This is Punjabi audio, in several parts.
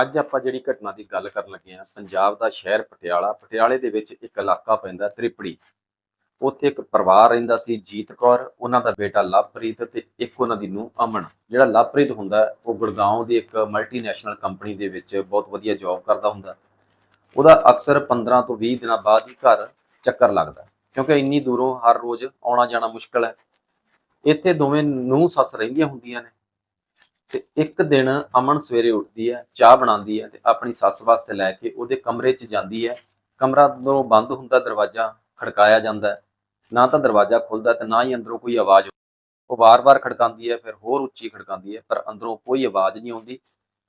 ਅੱਜ ਆਪਾਂ ਜਿਹੜੀ ਘਟਨਾ ਦੀ ਗੱਲ ਕਰਨ ਲੱਗੇ ਆ ਪੰਜਾਬ ਦਾ ਸ਼ਹਿਰ ਪਟਿਆਲਾ, ਪਟਿਆਲੇ ਦੇ ਵਿੱਚ ਇੱਕ ਇਲਾਕਾ ਪੈਂਦਾ ਤ੍ਰਿਪੜੀ। ਉੱਥੇ ਇੱਕ ਪਰਿਵਾਰ ਰਹਿੰਦਾ ਸੀ, ਜੀਤ ਕੌਰ, ਉਹਨਾਂ ਦਾ ਬੇਟਾ ਲਵਪ੍ਰੀਤ ਤੇ ਇੱਕ ਉਹਨਾਂ ਦੀ ਨੂੰਹ ਅਮਨ। ਜਿਹੜਾ ਲਵਪ੍ਰੀਤ ਹੁੰਦਾ ਉਹ ਗੁੜਗਾਉਂ ਦੀ ਇੱਕ ਮਲਟੀਨੈਸ਼ਨਲ ਕੰਪਨੀ ਦੇ ਵਿੱਚ ਬਹੁਤ ਵਧੀਆ ਜੌਬ ਕਰਦਾ ਹੁੰਦਾ ਉਹਦਾ ਅਕਸਰ 15 ਤੋਂ 20 ਦਿਨਾਂ ਬਾਅਦ ਹੀ ਘਰ ਚੱਕਰ ਲੱਗਦਾ ਕਿਉਂਕਿ ਇੰਨੀ ਦੂਰੋਂ ਹਰ ਰੋਜ਼ ਆਉਣਾ ਜਾਣਾ ਮੁਸ਼ਕਲ ਹੈ। ਇੱਥੇ ਦੋਵੇਂ ਨੂੰਹ ਸੱਸ ਰਹਿੰਦੀਆਂ ਹੁੰਦੀਆਂ ਨੇ। ਤੇ ਇੱਕ ਦਿਨ ਅਮਨ ਸਵੇਰੇ ਉੱਠਦੀ ਹੈ, ਚਾਹ ਬਣਾਉਂਦੀ ਹੈ ਤੇ ਆਪਣੀ ਸੱਸ ਵਾਸਤੇ ਲੈ ਕੇ ਉਹਦੇ ਕਮਰੇ 'ਚ ਜਾਂਦੀ ਹੈ। ਕਮਰਾ ਤੋਂ ਬੰਦ ਹੁੰਦਾ, ਦਰਵਾਜ਼ਾ ਖੜਕਾਇਆ ਜਾਂਦਾ ਨਾ ਤਾਂ ਦਰਵਾਜ਼ਾ ਖੁੱਲਦਾ ਤੇ ਨਾ ਹੀ ਅੰਦਰੋਂ ਕੋਈ ਆਵਾਜ਼ ਉਹ ਵਾਰ-ਵਾਰ ਖੜਕਾਉਂਦੀ ਹੈ, ਫਿਰ ਹੋਰ ਉੱਚੀ ਖੜਕਾਉਂਦੀ ਹੈ, ਪਰ ਅੰਦਰੋਂ ਕੋਈ ਆਵਾਜ਼ ਨਹੀਂ ਆਉਂਦੀ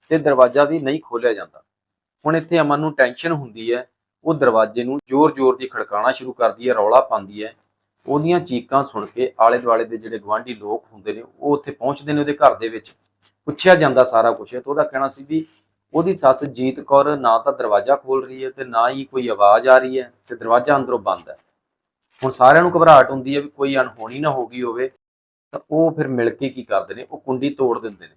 ਤੇ ਦਰਵਾਜ਼ਾ ਵੀ ਨਹੀਂ ਖੋਲ੍ਹਿਆ ਜਾਂਦਾ। ਹੁਣ ਇੱਥੇ ਅਮਨ ਨੂੰ ਟੈਨਸ਼ਨ ਹੁੰਦੀ ਹੈ, ਉਹ ਦਰਵਾਜ਼ੇ ਨੂੰ ਜ਼ੋਰ-ਜ਼ੋਰ ਦੀ ਖੜਕਾਉਣਾ ਸ਼ੁਰੂ ਕਰਦੀ ਹੈ, ਰੌਲਾ ਪਾਉਂਦੀ ਹੈ। ਉਹਦੀਆਂ ਚੀਕਾਂ ਸੁਣ ਕੇ ਆਲੇ-ਦੁਆਲੇ ਦੇ ਜਿਹੜੇ ਗਵਾਂਢੀ ਲੋਕ ਹੁੰਦੇ ਨੇ, ਉਹ ਉੱਥੇ ਪਹੁੰਚਦੇ ਨੇ ਉਹਦੇ ਘਰ ਦੇ ਵਿੱਚ। ਪੁੱਛਿਆ ਜਾਂਦਾ ਸਾਰਾ ਕੁਝ ਤੇ ਉਹਦਾ ਕਹਿਣਾ ਸੀ ਵੀ ਉਹਦੀ ਸੱਸ ਜੀਤ ਕੌਰ ਨਾ ਤਾਂ ਦਰਵਾਜ਼ਾ ਖੋਲ ਰਹੀ ਹੈ ਤੇ ਨਾ ਹੀ ਕੋਈ ਆਵਾਜ਼ ਆ ਰਹੀ ਹੈ ਤੇ ਦਰਵਾਜ਼ਾ ਅੰਦਰੋਂ ਬੰਦ ਹੈ। ਹੁਣ ਸਾਰਿਆਂ ਨੂੰ ਘਬਰਾਹਟ ਹੁੰਦੀ ਹੈ ਵੀ ਕੋਈ ਅਣਹੋਣੀ ਨਾ ਹੋ ਗਈ ਹੋਵੇ, ਤਾਂ ਉਹ ਫਿਰ ਮਿਲ ਕੇ ਕੀ ਕਰਦੇ ਨੇ? ਉਹ ਕੁੰਡੀ ਤੋੜ ਦਿੰਦੇ ਨੇ।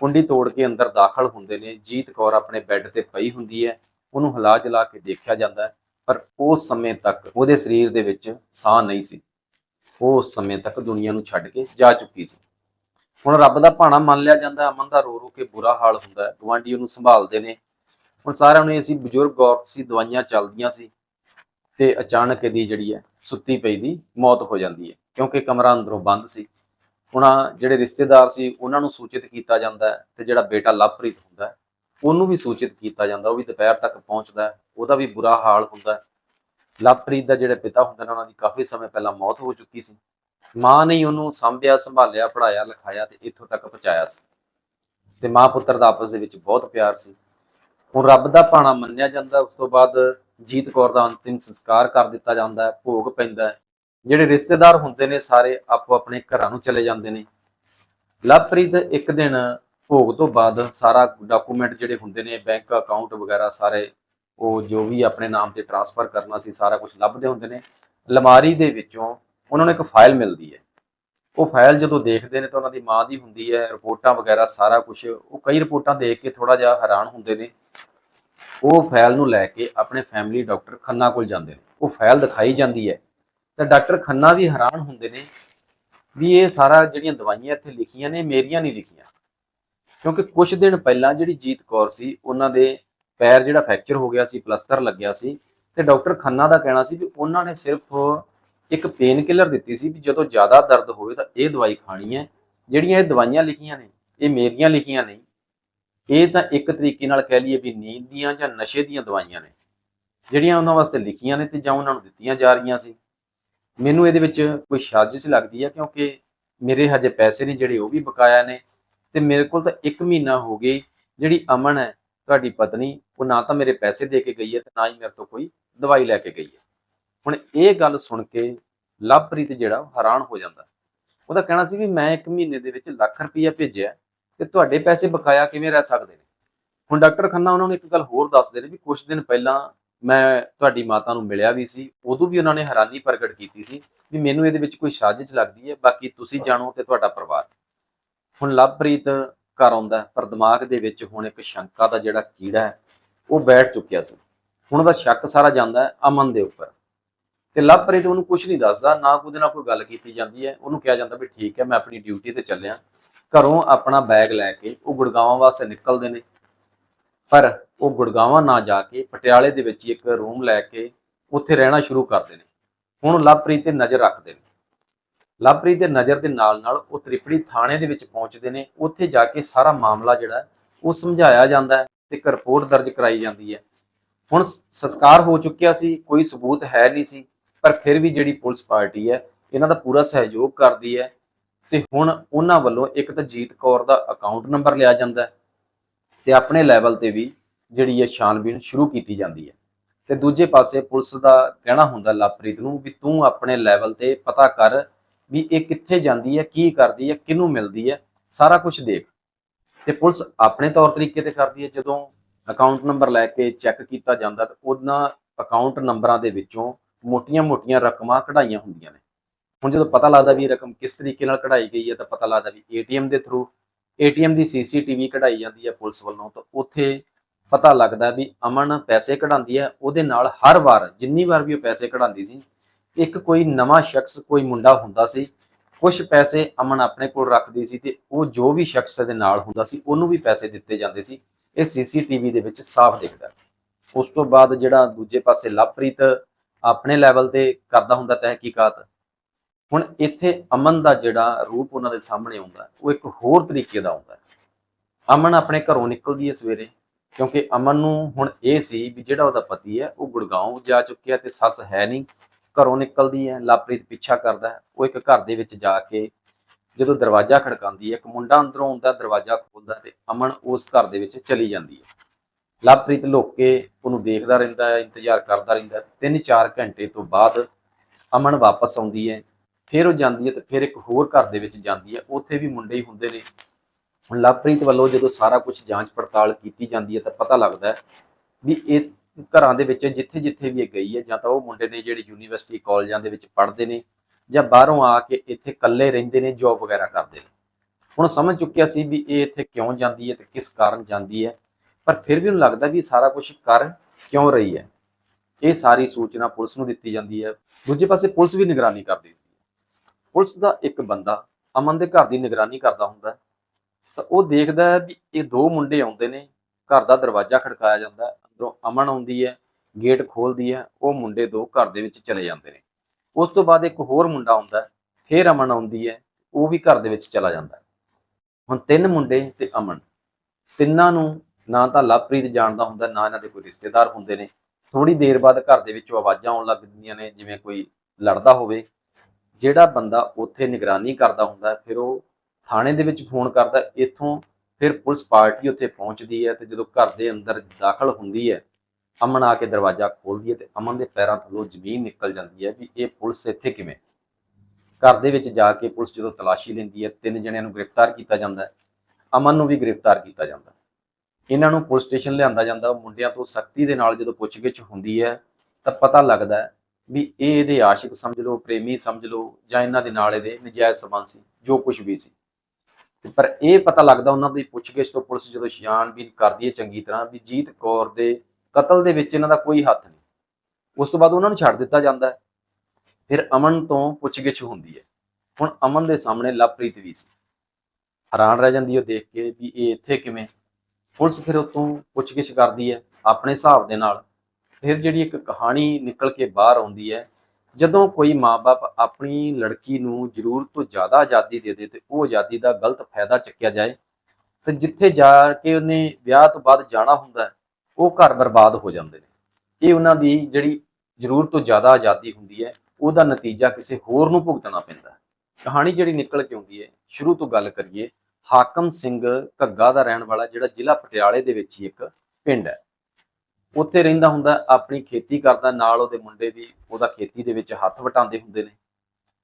ਕੁੰਡੀ ਤੋੜ ਕੇ ਅੰਦਰ ਦਾਖਲ ਹੁੰਦੇ ਨੇ। ਜੀਤ ਕੌਰ ਆਪਣੇ ਬੈੱਡ ਤੇ ਪਈ ਹੁੰਦੀ ਹੈ, ਉਹਨੂੰ ਹਿਲਾ ਚਲਾ ਕੇ ਦੇਖਿਆ ਜਾਂਦਾ ਹੈ, ਪਰ ਉਸ ਸਮੇਂ ਤੱਕ ਉਹਦੇ ਸਰੀਰ ਦੇ ਵਿੱਚ ਸਾਹ ਨਹੀਂ ਸੀ। ਉਹ ਉਸ ਸਮੇਂ ਤੱਕ ਦੁਨੀਆ ਨੂੰ ਛੱਡ ਕੇ ਜਾ ਚੁੱਕੀ ਸੀ। ਹੁਣ ਰੱਬ ਦਾ ਭਾਣਾ ਮੰਨ ਲਿਆ ਜਾਂਦਾ, ਅਮਨ ਦਾ ਰੋ ਰੋ ਕੇ ਬੁਰਾ ਹਾਲ ਹੁੰਦਾ ਹੈ ਗਵਾਂਢੀ ਉਹਨੂੰ ਸੰਭਾਲਦੇ ਨੇ। ਹੁਣ ਸਾਰਿਆਂ ਨੂੰ ਇਹ ਸੀ, ਬਜ਼ੁਰਗ ਔਰਤ ਸੀ, ਦਵਾਈਆਂ ਚੱਲਦੀਆਂ ਸੀ ਤੇ ਅਚਾਨਕ ਇਹਦੀ ਜਿਹੜੀ ਹੈ, ਸੁੱਤੀ ਪਈ ਦੀ, ਮੌਤ ਹੋ ਜਾਂਦੀ ਹੈ, ਕਿਉਂਕਿ ਕਮਰਾ ਅੰਦਰੋਂ ਬੰਦ ਸੀ। ਹੁਣ ਜਿਹੜੇ ਰਿਸ਼ਤੇਦਾਰ ਸੀ, ਉਹਨਾਂ ਨੂੰ ਸੂਚਿਤ ਕੀਤਾ ਜਾਂਦਾ ਹੈ ਤੇ ਜਿਹੜਾ ਬੇਟਾ ਲਵਪ੍ਰੀਤ ਹੁੰਦਾ ਹੈ, ਉਹਨੂੰ ਵੀ ਸੂਚਿਤ ਕੀਤਾ ਜਾਂਦਾ, ਉਹ ਵੀ ਦੁਪਹਿਰ ਤੱਕ ਪਹੁੰਚਦਾ ਹੈ, ਉਹਦਾ ਵੀ ਬੁਰਾ ਹਾਲ ਹੁੰਦਾ ਹੈ। ਲਵਪ੍ਰੀਤ ਦਾ ਜਿਹੜੇ ਪਿਤਾ ਹੁੰਦੇ ਨੇ, ਉਹਨਾਂ ਦੀ ਕਾਫੀ ਸਮੇਂ ਪਹਿਲਾਂ ਮੌਤ ਹੋ ਚੁੱਕੀ ਸੀ। ਮਾਂ ਨੇ ਉਹਨੂੰ ਸੰਭਿਆ, ਸੰਭਾਲਿਆ ਪੜਾਇਆ ਲਿਖਾਇਆ ਤੇ ਇੱਥੋਂ ਤੱਕ ਪਹੁੰਚਾਇਆ ਸੀ। ਤੇ ਮਾਂ ਪੁੱਤਰ ਦਾ ਆਪਸ ਦੇ ਵਿੱਚ ਬਹੁਤ ਪਿਆਰ ਸੀ। ਹੁਣ ਰੱਬ ਦਾ ਭਾਣਾ ਮੰਨਿਆ ਜਾਂਦਾ, ਉਸ ਤੋਂ ਬਾਅਦ ਜੀਤ ਕੌਰ ਦਾ ਅੰਤਿਮ ਸੰਸਕਾਰ ਕਰ ਦਿੱਤਾ ਜਾਂਦਾ ਹੈ, ਭੋਗ ਪੈਂਦਾ ਹੈ। ਜਿਹੜੇ ਰਿਸ਼ਤੇਦਾਰ ਹੁੰਦੇ ਨੇ, ਸਾਰੇ ਆਪੋ ਆਪਣੇ ਘਰਾਂ ਨੂੰ ਚਲੇ ਜਾਂਦੇ ਨੇ। ਲਵਪ੍ਰੀਤ ਇੱਕ ਦਿਨ ਭੋਗ ਤੋਂ ਬਾਅਦ ਸਾਰਾ ਡਾਕੂਮੈਂਟ ਜਿਹੜੇ ਹੁੰਦੇ ਨੇ ਬੈਂਕ ਅਕਾਊਂਟ ਵਗੈਰਾ ਸਾਰੇ, ਉਹ ਜੋ ਵੀ ਆਪਣੇ ਨਾਮ ਤੇ ਟ੍ਰਾਂਸਫਰ ਕਰਨਾ ਸੀ, ਸਾਰਾ ਕੁਝ ਲੱਭਦੇ ਹੁੰਦੇ ਨੇ। ਅਲਮਾਰੀ ਦੇ ਵਿੱਚੋਂ ਉਹਨਾਂ ਨੂੰ ਇੱਕ ਫਾਈਲ ਮਿਲਦੀ ਹੈ। ਉਹ ਫਾਈਲ ਜਦੋਂ ਦੇਖਦੇ ਨੇ ਤਾਂ ਉਹਨਾਂ ਦੀ ਮਾਂ ਦੀ ਹੁੰਦੀ ਹੈ, ਰਿਪੋਰਟਾਂ ਵਗੈਰਾ ਸਾਰਾ ਕੁਝ ਉਹ ਕਈ ਰਿਪੋਰਟਾਂ ਦੇਖ ਕੇ ਥੋੜਾ ਜਿਹਾ ਹੈਰਾਨ ਹੁੰਦੇ ਨੇ। ਉਹ ਫਾਈਲ ਨੂੰ ਲੈ ਕੇ ਆਪਣੇ ਫੈਮਿਲੀ ਡਾਕਟਰ ਖੰਨਾ ਕੋਲ ਜਾਂਦੇ ਨੇ। ਉਹ ਫਾਈਲ ਦਿਖਾਈ ਜਾਂਦੀ ਹੈ। ਤਾਂ ਡਾਕਟਰ ਖੰਨਾ ਵੀ ਹੈਰਾਨ ਹੁੰਦੇ ਨੇ ਵੀ ਇਹ ਸਾਰਾ ਜਿਹੜੀਆਂ ਦਵਾਈਆਂ ਇੱਥੇ ਲਿਖੀਆਂ ਨੇ, ਮੇਰੀਆਂ ਨਹੀਂ ਲਿਖੀਆਂ। ਕਿਉਂਕਿ ਕੁਝ ਦਿਨ ਪਹਿਲਾਂ ਜਿਹੜੀ ਜੀਤ ਕੌਰ ਸੀ, ਉਹਨਾਂ ਦੇ ਪੈਰ ਜਿਹੜਾ ਫ੍ਰੈਕਚਰ ਹੋ ਗਿਆ ਸੀ, ਪਲਸਤਰ ਲੱਗਿਆ ਸੀ ਤੇ ਡਾਕਟਰ ਖੰਨਾ ਦਾ ਕਹਿਣਾ ਸੀ ਵੀ ਉਹਨਾਂ ਨੇ ਸਿਰਫ ਇੱਕ ਪੇਨ ਕਿਲਰ ਦਿੱਤੀ ਸੀ ਵੀ ਜਦੋਂ ਜ਼ਿਆਦਾ ਦਰਦ ਹੋਵੇ ਤਾਂ ਇਹ ਦਵਾਈ ਖਾਣੀ ਹੈ। ਜਿਹੜੀਆਂ ਇਹ ਦਵਾਈਆਂ ਲਿਖੀਆਂ ਨੇ, ਇਹ ਮੇਰੀਆਂ ਲਿਖੀਆਂ ਨਹੀਂ ਇਹ ਤਾਂ ਇੱਕ ਤਰੀਕੇ ਨਾਲ ਕਹਿ ਲਈਏ ਵੀ ਨੀਂਦ ਦੀਆਂ ਜਾਂ ਨਸ਼ੇ ਦੀਆਂ ਦਵਾਈਆਂ ਨੇ। ਜਿਹੜੀਆਂ ਉਹਨਾਂ ਵਾਸਤੇ ਲਿਖੀਆਂ ਨੇ ਤੇ ਜਾਂ ਉਹਨਾਂ ਨੂੰ ਦਿੱਤੀਆਂ ਜਾ ਰਹੀਆਂ ਸੀ। ਮੈਨੂੰ ਇਹਦੇ ਵਿੱਚ ਕੋਈ ਸਾਜ਼ਿਸ਼ ਲੱਗਦੀ ਹੈ ਕਿਉਂਕਿ ਮੇਰੇ ਹਜੇ ਪੈਸੇ ਨੇ ਜਿਹੜੇ ਉਹ ਵੀ ਬਕਾਇਆ ਨੇ ਤੇ ਮੇਰੇ ਕੋਲ ਤਾਂ 1 ਮਹੀਨਾ ਹੋ ਗਈ ਜਿਹੜੀ ਅਮਨ ਹੈ, ਤੁਹਾਡੀ ਪਤਨੀ, ਉਹ ਨਾ ਤਾਂ ਮੇਰੇ ਪੈਸੇ ਦੇ ਕੇ ਗਈ ਹੈ ਤੇ ਨਾ ਹੀ ਮੇਰੇ ਤੋਂ ਕੋਈ ਦਵਾਈ ਲੈ ਕੇ ਗਈ ਹੈ। ਹੁਣ ਇਹ ਗੱਲ ਸੁਣ ਕੇ ਲਵਪ੍ਰੀਤ ਜਿਹੜਾ ਉਹ ਹੈਰਾਨ ਹੋ ਜਾਂਦਾ। ਉਹਦਾ ਕਹਿਣਾ ਸੀ ਵੀ ਮੈਂ ਇੱਕ ਮਹੀਨੇ ਦੇ ਵਿੱਚ ਲੱਖ ਰੁਪਈਆ ਭੇਜਿਆ ਤੇ ਤੁਹਾਡੇ ਪੈਸੇ ਬਕਾਇਆ ਕਿਵੇਂ ਰਹਿ ਸਕਦੇ ਨੇ? ਹੁਣ ਡਾਕਟਰ ਖੰਨਾ ਉਹਨਾਂ ਨੂੰ ਇੱਕ ਗੱਲ ਹੋਰ ਦੱਸਦੇ ਨੇ ਵੀ ਕੁਝ ਦਿਨ ਪਹਿਲਾਂ ਮੈਂ ਤੁਹਾਡੀ ਮਾਤਾ ਨੂੰ ਮਿਲਿਆ ਵੀ ਸੀ, ਉਦੋਂ ਵੀ ਉਹਨਾਂ ਨੇ ਹੈਰਾਨੀ ਪ੍ਰਗਟ ਕੀਤੀ ਸੀ ਵੀ ਮੈਨੂੰ ਇਹਦੇ ਵਿੱਚ ਕੋਈ ਸਾਜ਼ਿਸ਼ ਲੱਗਦੀ ਹੈ, ਬਾਕੀ ਤੁਸੀਂ ਜਾਣੋ ਤੇ ਤੁਹਾਡਾ ਪਰਿਵਾਰ। ਹੁਣ ਲਵਪ੍ਰੀਤ ਘਰ ਆਉਂਦਾ ਪਰ ਦਿਮਾਗ ਦੇ ਵਿੱਚ ਹੁਣ ਇੱਕ ਸ਼ੰਕਾ ਦਾ ਜਿਹੜਾ ਕੀੜਾ ਹੈ, ਉਹ ਬੈਠ ਚੁੱਕਿਆ ਸੀ। ਹੁਣ ਉਹਦਾ ਸ਼ੱਕ ਸਾਰਾ ਜਾਂਦਾ ਅਮਨ ਦੇ ਉੱਪਰ। ਤੇ ਲਵਪ੍ਰੀਤ ਉਹਨੂੰ ਕੁਝ ਨਹੀਂ ਦੱਸਦਾ, ਨਾ ਉਹਦੇ ਨਾਲ ਕੋਈ ਗੱਲ ਕੀਤੀ ਜਾਂਦੀ ਹੈ। ਉਹਨੂੰ ਕਿਹਾ ਜਾਂਦਾ ਵੀ ਠੀਕ ਹੈ, ਮੈਂ ਆਪਣੀ ਡਿਊਟੀ ਤੇ ਚੱਲਿਆ। ਘਰੋਂ ਆਪਣਾ ਬੈਗ ਲੈ ਕੇ ਉਹ ਗੁੜਗਾਵਾਂ ਵਾਸਤੇ ਨਿਕਲਦੇ ਨੇ। ਪਰ ਉਹ ਗੁੜਗਾਵਾਂ ਨਾ ਜਾ ਕੇ ਪਟਿਆਲੇ ਦੇ ਵਿੱਚ ਇੱਕ ਰੂਮ ਲੈ ਕੇ ਉੱਥੇ ਰਹਿਣਾ ਸ਼ੁਰੂ ਕਰਦੇ ਨੇ। ਹੁਣ ਲਵਪ੍ਰੀਤ ਤੇ ਨਜ਼ਰ ਰੱਖਦੇ ਨੇ। ਲਵਪ੍ਰੀਤ ਦੇ ਨਜ਼ਰ ਦੇ ਨਾਲ ਨਾਲ ਉਹ ਤ੍ਰਿਪੜੀ ਥਾਣੇ ਦੇ ਵਿੱਚ ਪਹੁੰਚਦੇ ਨੇ। ਉੱਥੇ ਜਾ ਕੇ ਸਾਰਾ ਮਾਮਲਾ ਜਿਹੜਾ ਉਹ ਸਮਝਾਇਆ ਜਾਂਦਾ ਹੈ ਤੇ ਇੱਕ ਰਿਪੋਰਟ ਦਰਜ ਕਰਾਈ ਜਾਂਦੀ ਹੈ। ਹੁਣ ਸ- ਸੰਸਕਾਰ ਹੋ ਚੁੱਕਿਆ ਸੀ, ਕੋਈ ਸਬੂਤ ਹੈ ਨਹੀਂ ਸੀ। ਪਰ ਫਿਰ ਵੀ ਜਿਹੜੀ ਪੁਲਿਸ ਪਾਰਟੀ ਹੈ, ਇਹਨਾਂ ਦਾ ਪੂਰਾ ਸਹਿਯੋਗ ਕਰਦੀ ਹੈ ਤੇ ਹੁਣ ਉਹਨਾਂ ਵੱਲੋਂ ਇੱਕ ਤਾਂ ਜੀਤ ਕੌਰ ਦਾ ਅਕਾਊਂਟ ਨੰਬਰ ਲਿਆ ਜਾਂਦਾ ਹੈ ਤੇ ਆਪਣੇ ਲੈਵਲ ਤੇ ਵੀ ਜਿਹੜੀ ਹੈ ਛਾਨਬੀਨ ਸ਼ੁਰੂ ਕੀਤੀ ਜਾਂਦੀ ਹੈ। ਤੇ ਦੂਜੇ ਪਾਸੇ ਪੁਲਿਸ ਦਾ ਕਹਿਣਾ ਹੁੰਦਾ ਲਵਪ੍ਰੀਤ ਨੂੰ ਵੀ ਤੂੰ ਆਪਣੇ ਲੈਵਲ ਤੇ ਪਤਾ ਕਰ ਵੀ ਇਹ ਕਿੱਥੇ ਜਾਂਦੀ ਹੈ, ਕੀ ਕਰਦੀ ਹੈ, ਕਿਹਨੂੰ ਮਿਲਦੀ ਹੈ, ਸਾਰਾ ਕੁਝ ਦੇਖ। ਤੇ ਪੁਲਿਸ ਆਪਣੇ ਤੌਰ ਤਰੀਕੇ ਤੇ ਕਰਦੀ ਹੈ, ਜਦੋਂ ਅਕਾਊਂਟ ਨੰਬਰ ਲੈ ਕੇ ਚੈੱਕ ਕੀਤਾ ਜਾਂਦਾ ਤਾਂ ਉਹਨਾਂ ਅਕਾਊਂਟ ਨੰਬਰਾਂ ਦੇ ਵਿੱਚੋਂ ਮੋਟੀਆਂ-ਮੋਟੀਆਂ ਰਕਮਾਂ ਕਢਾਈਆਂ ਹੁੰਦੀਆਂ ਨੇ। ਹੁਣ ਜਦੋਂ ਪਤਾ ਲੱਗਦਾ ਵੀ ਇਹ ਰਕਮ ਕਿਸ ਤਰੀਕੇ ਨਾਲ ਕਢਾਈ ਗਈ ਹੈ ਤਾਂ ਪਤਾ ਲੱਗਦਾ ਵੀ ਏਟੀਐਮ ਦੇ ਥਰੂ ਏਟੀਐਮ ਦੀ ਸੀਸੀਟੀਵੀ ਕਢਾਈ ਜਾਂਦੀ ਹੈ ਪੁਲਿਸ ਵੱਲੋਂ ਤਾਂ ਉੱਥੇ ਪਤਾ ਲੱਗਦਾ ਵੀ ਅਮਨ ਪੈਸੇ ਕਢਾਉਂਦੀ ਹੈ, ਉਹਦੇ ਨਾਲ ਹਰ ਵਾਰ, ਜਿੰਨੀ ਵਾਰ ਵੀ ਉਹ ਪੈਸੇ ਕਢਾਉਂਦੀ ਸੀ, ਇੱਕ ਕੋਈ ਨਵਾਂ ਸ਼ਖਸ, ਕੋਈ ਮੁੰਡਾ ਹੁੰਦਾ ਸੀ ਕੁਝ ਪੈਸੇ ਅਮਨ ਆਪਣੇ ਕੋਲ ਰੱਖਦੀ ਸੀ ਤੇ ਉਹ ਜੋ ਵੀ ਸ਼ਖਸ ਦੇ ਨਾਲ ਹੁੰਦਾ ਸੀ, ਉਹਨੂੰ ਵੀ ਪੈਸੇ ਦਿੱਤੇ ਜਾਂਦੇ ਸੀ, ਇਹ ਸੀਸੀਟੀਵੀ ਦੇ ਵਿੱਚ ਸਾਫ਼ ਦਿਖਦਾ। ਉਸ ਤੋਂ ਬਾਅਦ ਜਿਹੜਾ ਦੂਜੇ ਪਾਸੇ ਲਵਪ੍ਰੀਤ ਆਪਣੇ ਲੈਵਲ ਤੇ ਕਰਦਾ ਹੁੰਦਾ ਤਹਿਕੀਕਾਤ। ਹੁਣ ਇੱਥੇ ਅਮਨ ਦਾ ਜਿਹੜਾ ਰੂਪ ਉਹਨਾਂ ਦੇ ਸਾਹਮਣੇ ਆਉਂਦਾ, ਉਹ ਇੱਕ ਹੋਰ ਤਰੀਕੇ ਦਾ ਆਉਂਦਾ। ਅਮਨ ਆਪਣੇ ਘਰੋਂ ਨਿਕਲਦੀ ਹੈ ਸਵੇਰੇ, ਕਿਉਂਕਿ ਅਮਨ ਨੂੰ ਹੁਣ ਇਹ ਸੀ ਵੀ ਜਿਹੜਾ ਉਹਦਾ ਪਤੀ ਹੈ, ਉਹ ਗੁੜਗਾਉਂ ਜਾ ਚੁੱਕਿਆ ਤੇ ਸੱਸ ਹੈ ਨਹੀਂ। ਘਰੋਂ ਨਿਕਲਦੀ ਹੈ ਲਵਪ੍ਰੀਤ ਪਿੱਛਾ ਕਰਦਾ ਹੈ। ਉਹ ਇੱਕ ਘਰ ਦੇ ਵਿੱਚ ਜਾ ਕੇ ਜਦੋਂ ਦਰਵਾਜ਼ਾ ਖੜਕਾਉਂਦੀ ਹੈ, ਇੱਕ ਮੁੰਡਾ ਅੰਦਰੋਂ ਆਉਂਦਾ, ਦਰਵਾਜ਼ਾ ਖੋਲਦਾ ਤੇ ਅਮਨ ਉਸ ਘਰ ਦੇ ਵਿੱਚ ਚਲੀ ਜਾਂਦੀ ਹੈ। ਲਵਪ੍ਰੀਤ ਲੁੱਕ ਉਹਨੂੰ ਦੇਖਦਾ ਰਹਿੰਦਾ ਹੈ, ਇੰਤਜ਼ਾਰ ਕਰਦਾ ਰਹਿੰਦਾ ਹੈ। 3-4 ਘੰਟੇ ਤੋਂ ਬਾਅਦ ਅਮਨ ਵਾਪਸ ਆਉਂਦੀ ਹੈ। ਫਿਰ ਉਹ ਜਾਂਦੀ ਹੈ ਤੇ ਫਿਰ ਇੱਕ ਹੋਰ ਘਰ ਦੇ ਵਿੱਚ ਜਾਂਦੀ ਹੈ। ਉੱਥੇ ਵੀ ਮੁੰਡੇ ਹੀ ਹੁੰਦੇ ਨੇ। ਹੁਣ ਲਵਪ੍ਰੀਤ ਵੱਲੋਂ ਜਦੋਂ ਸਾਰਾ ਕੁਝ ਜਾਂਚ ਪੜਤਾਲ ਕੀਤੀ ਜਾਂਦੀ ਹੈ ਤਾਂ ਪਤਾ ਲੱਗਦਾ ਹੈ ਵੀ ਇਹ ਘਰਾਂ ਦੇ ਵਿੱਚ ਜਿੱਥੇ ਜਿੱਥੇ ਵੀ ਇਹ ਗਈ ਹੈ, ਜਾਂ ਤਾਂ ਉਹ ਮੁੰਡੇ ਨੇ ਜਿਹੜੇ ਯੂਨੀਵਰਸਿਟੀ ਕਾਲਜਾਂ ਦੇ ਵਿੱਚ ਪੜ੍ਹਦੇ ਨੇ, ਜਾਂ ਬਾਹਰੋਂ ਆ ਕੇ ਇੱਥੇ ਇਕੱਲੇ ਰਹਿੰਦੇ ਨੇ ਜੌਬ ਵਗੈਰਾ ਕਰਦੇ ਨੇ। ਹੁਣ ਸਮਝ ਚੁੱਕਿਆ ਸੀ ਵੀ ਇਹ ਇੱਥੇ ਕਿਉਂ ਜਾਂਦੀ ਹੈ ਤੇ ਕਿਸ ਕਾਰਨ ਜਾਂਦੀ ਹੈ। ਪਰ ਫਿਰ ਵੀ ਉਹਨੂੰ ਲੱਗਦਾ ਵੀ ਸਾਰਾ ਕੁਝ ਕਰ ਕਿਉਂ ਰਹੀ ਹੈ? ਇਹ ਸਾਰੀ ਸੂਚਨਾ ਪੁਲਿਸ ਨੂੰ ਦਿੱਤੀ ਜਾਂਦੀ ਹੈ। ਦੂਜੇ ਪਾਸੇ ਪੁਲਿਸ ਵੀ ਨਿਗਰਾਨੀ ਕਰਦੀ ਹੈ। ਪੁਲਿਸ ਦਾ ਇੱਕ ਬੰਦਾ ਅਮਨ ਦੇ ਘਰ ਦੀ ਨਿਗਰਾਨੀ ਕਰਦਾ ਹੁੰਦਾ ਤਾਂ ਉਹ ਦੇਖਦਾ ਹੈ ਵੀ ਇਹ ਦੋ ਮੁੰਡੇ ਆਉਂਦੇ ਨੇ, ਘਰ ਦਾ ਦਰਵਾਜ਼ਾ ਖੜਕਾਇਆ ਜਾਂਦਾ ਹੈ। ਅੰਦਰੋਂ ਅਮਨ ਆਉਂਦੀ ਹੈ, ਗੇਟ ਖੋਲਦੀ ਹੈ, ਉਹ ਮੁੰਡੇ ਦੋ ਘਰ ਦੇ ਵਿੱਚ ਚਲੇ ਜਾਂਦੇ ਨੇ। ਉਸ ਤੋਂ ਬਾਅਦ ਇੱਕ ਹੋਰ ਮੁੰਡਾ ਆਉਂਦਾ ਹੈ, ਫਿਰ ਅਮਨ ਆਉਂਦੀ ਹੈ, ਉਹ ਵੀ ਘਰ ਦੇ ਵਿੱਚ ਚਲਾ ਜਾਂਦਾ ਹੁਣ ਤਿੰਨ ਮੁੰਡੇ ਤੇ ਅਮਨ। ਤਿੰਨਾਂ ਨੂੰ ਨਾ ਤਾਂ ਲਵਪ੍ਰੀਤ ਜਾਣਦਾ ਹੁੰਦਾ, ਨਾ ਇਹਨਾਂ ਦੇ ਕੋਈ ਰਿਸ਼ਤੇਦਾਰ ਹੁੰਦੇ ਨੇ। ਥੋੜੀ ਦੇਰ ਬਾਅਦ ਘਰ ਦੇ ਵਿੱਚੋਂ ਆਵਾਜ਼ਾਂ ਆਉਣ ਲੱਗ ਜਾਂਦੀਆਂ ਨੇ, ਜਿਵੇਂ ਕੋਈ ਲੜਦਾ ਹੋਵੇ। ਜਿਹੜਾ ਬੰਦਾ ਉੱਥੇ ਨਿਗਰਾਨੀ ਕਰਦਾ ਹੁੰਦਾ, ਫਿਰ ਉਹ ਥਾਣੇ ਦੇ ਵਿੱਚ ਫੋਨ ਕਰਦਾ, ਇੱਥੋਂ ਫਿਰ ਪੁਲਿਸ ਪਾਰਟੀ ਉੱਥੇ ਪਹੁੰਚਦੀ ਹੈ ਤੇ ਜਦੋਂ ਘਰ ਦੇ ਅੰਦਰ ਦਾਖਲ ਹੁੰਦੀ ਹੈ, ਅਮਨ ਆ ਕੇ ਦਰਵਾਜ਼ਾ ਖੋਲਦੀ ਹੈ ਤੇ ਅਮਨ ਦੇ ਪੈਰਾਂ ਥੱਲੋਂ ਜ਼ਮੀਨ ਨਿਕਲ ਜਾਂਦੀ ਹੈ ਵੀ ਇਹ ਪੁਲਿਸ ਇੱਥੇ ਕਿਵੇਂ। ਘਰ ਦੇ ਵਿੱਚ ਜਾ ਕੇ ਪੁਲਿਸ ਜਦੋਂ ਤਲਾਸ਼ੀ ਲੈਂਦੀ ਹੈ, ਤਿੰਨ ਜਣਿਆਂ ਨੂੰ ਗ੍ਰਿਫਤਾਰ ਕੀਤਾ ਜਾਂਦਾ ਹੈ। ਅਮਨ ਨੂੰ ਵੀ ਗ੍ਰਿਫਤਾਰ ਕੀਤਾ ਜਾਂਦਾ ਹੈ। ਇਹਨਾਂ ਨੂੰ ਪੁਲਿਸ ਸਟੇਸ਼ਨ ਲਿਆਂਦਾ ਜਾਂਦਾ ਮੁੰਡਿਆਂ ਤੋਂ ਸਖਤੀ ਦੇ ਨਾਲ ਜਦੋਂ ਪੁੱਛਗਿੱਛ ਹੁੰਦੀ ਹੈ, ਤਾਂ ਪਤਾ ਲੱਗਦਾ ਹੈ ਵੀ ਇਹ ਇਹਦੇ ਆਸ਼ਿਕ ਸਮਝ ਲਓ, ਪ੍ਰੇਮੀ ਸਮਝ ਲਓ ਜਾਂ ਇਹਨਾਂ ਦੇ ਨਾਲ ਇਹਦੇ ਨਜਾਇਜ਼ ਸਬੰਧ ਸੀ, ਜੋ ਕੁਝ ਵੀ ਸੀ। ਪਰ ਇਹ ਪਤਾ ਲੱਗਦਾ ਉਹਨਾਂ ਦੀ ਪੁੱਛਗਿੱਛ ਤੋਂ ਪੁਲਿਸ ਜਦੋਂ ਛਾਣਬੀਨ ਕਰਦੀ ਹੈ ਚੰਗੀ ਤਰ੍ਹਾਂ ਵੀ ਜੀਤ ਕੌਰ ਦੇ ਕਤਲ ਦੇ ਵਿੱਚ ਇਹਨਾਂ ਦਾ ਕੋਈ ਹੱਥ ਨਹੀਂ। ਉਸ ਤੋਂ ਬਾਅਦ ਉਹਨਾਂ ਨੂੰ ਛੱਡ ਦਿੱਤਾ ਜਾਂਦਾ ਹੈ। ਫਿਰ ਅਮਨ ਤੋਂ ਪੁੱਛਗਿੱਛ ਹੁੰਦੀ ਹੈ। ਹੁਣ ਅਮਨ ਦੇ ਸਾਹਮਣੇ ਲਵਪ੍ਰੀਤ ਵੀ ਸੀ। ਹੈਰਾਨ ਰਹਿ ਜਾਂਦੀ ਹੈ ਉਹ ਦੇਖ ਕੇ ਵੀ ਇਹ ਇੱਥੇ ਕਿਵੇਂ ਪੁਲਿਸ ਫਿਰ ਉਤੋਂ ਪੁੱਛਗਿੱਛ ਕਰਦੀ ਹੈ, ਆਪਣੇ ਹਿਸਾਬ ਦੇ ਨਾਲ। ਫਿਰ ਜਿਹੜੀ ਇੱਕ ਕਹਾਣੀ ਨਿਕਲ ਕੇ ਬਾਹਰ ਆਉਂਦੀ ਹੈ, ਜਦੋਂ ਕੋਈ ਮਾਪੇ ਆਪਣੀ ਲੜਕੀ ਨੂੰ ਜ਼ਰੂਰ ਤੋਂ ਜ਼ਿਆਦਾ ਆਜ਼ਾਦੀ ਦੇ ਦੇ ਤੇ ਉਹ ਆਜ਼ਾਦੀ ਦਾ ਗਲਤ ਫਾਇਦਾ ਚੱਕਿਆ ਜਾਏ, ਤੇ ਜਿੱਥੇ ਜਾ ਕੇ ਉਹਨੇ ਵਿਆਹ ਤੋਂ ਬਾਅਦ ਜਾਣਾ ਹੁੰਦਾ ਉਹ ਘਰ ਬਰਬਾਦ ਹੋ ਜਾਂਦੇ ਨੇ। ਇਹ ਉਹਨਾਂ ਦੀ ਜਿਹੜੀ ਜ਼ਰੂਰ ਤੋਂ ਜ਼ਿਆਦਾ ਆਜ਼ਾਦੀ ਹੁੰਦੀ ਹੈ, ਉਹਦਾ ਨਤੀਜਾ ਕਿਸੇ ਹੋਰ ਨੂੰ ਭੁਗਤਣਾ ਪੈਂਦਾ ਕਹਾਣੀ ਜਿਹੜੀ ਨਿਕਲ ਕੇ ਆਉਂਦੀ ਹੈ, ਸ਼ੁਰੂ ਤੋਂ ਗੱਲ ਕਰੀਏ ਹਾਕਮ ਸਿੰਘ ਘੱਗਾ ਦਾ ਰਹਿਣ ਵਾਲਾ ਜਿਹੜਾ ਜ਼ਿਲ੍ਹਾ ਪਟਿਆਲੇ ਦੇ ਵਿੱਚ ਹੀ ਇੱਕ ਪਿੰਡ ਹੈ। ਉੱਥੇ ਰਹਿੰਦਾ ਹੁੰਦਾ, ਆਪਣੀ ਖੇਤੀ ਕਰਦਾ, ਨਾਲ ਉਹਦੇ ਮੁੰਡੇ ਵੀ ਉਹਦਾ ਖੇਤੀ ਦੇ ਵਿੱਚ ਹੱਥ ਵਟਾਉਂਦੇ ਹੁੰਦੇ ਨੇ।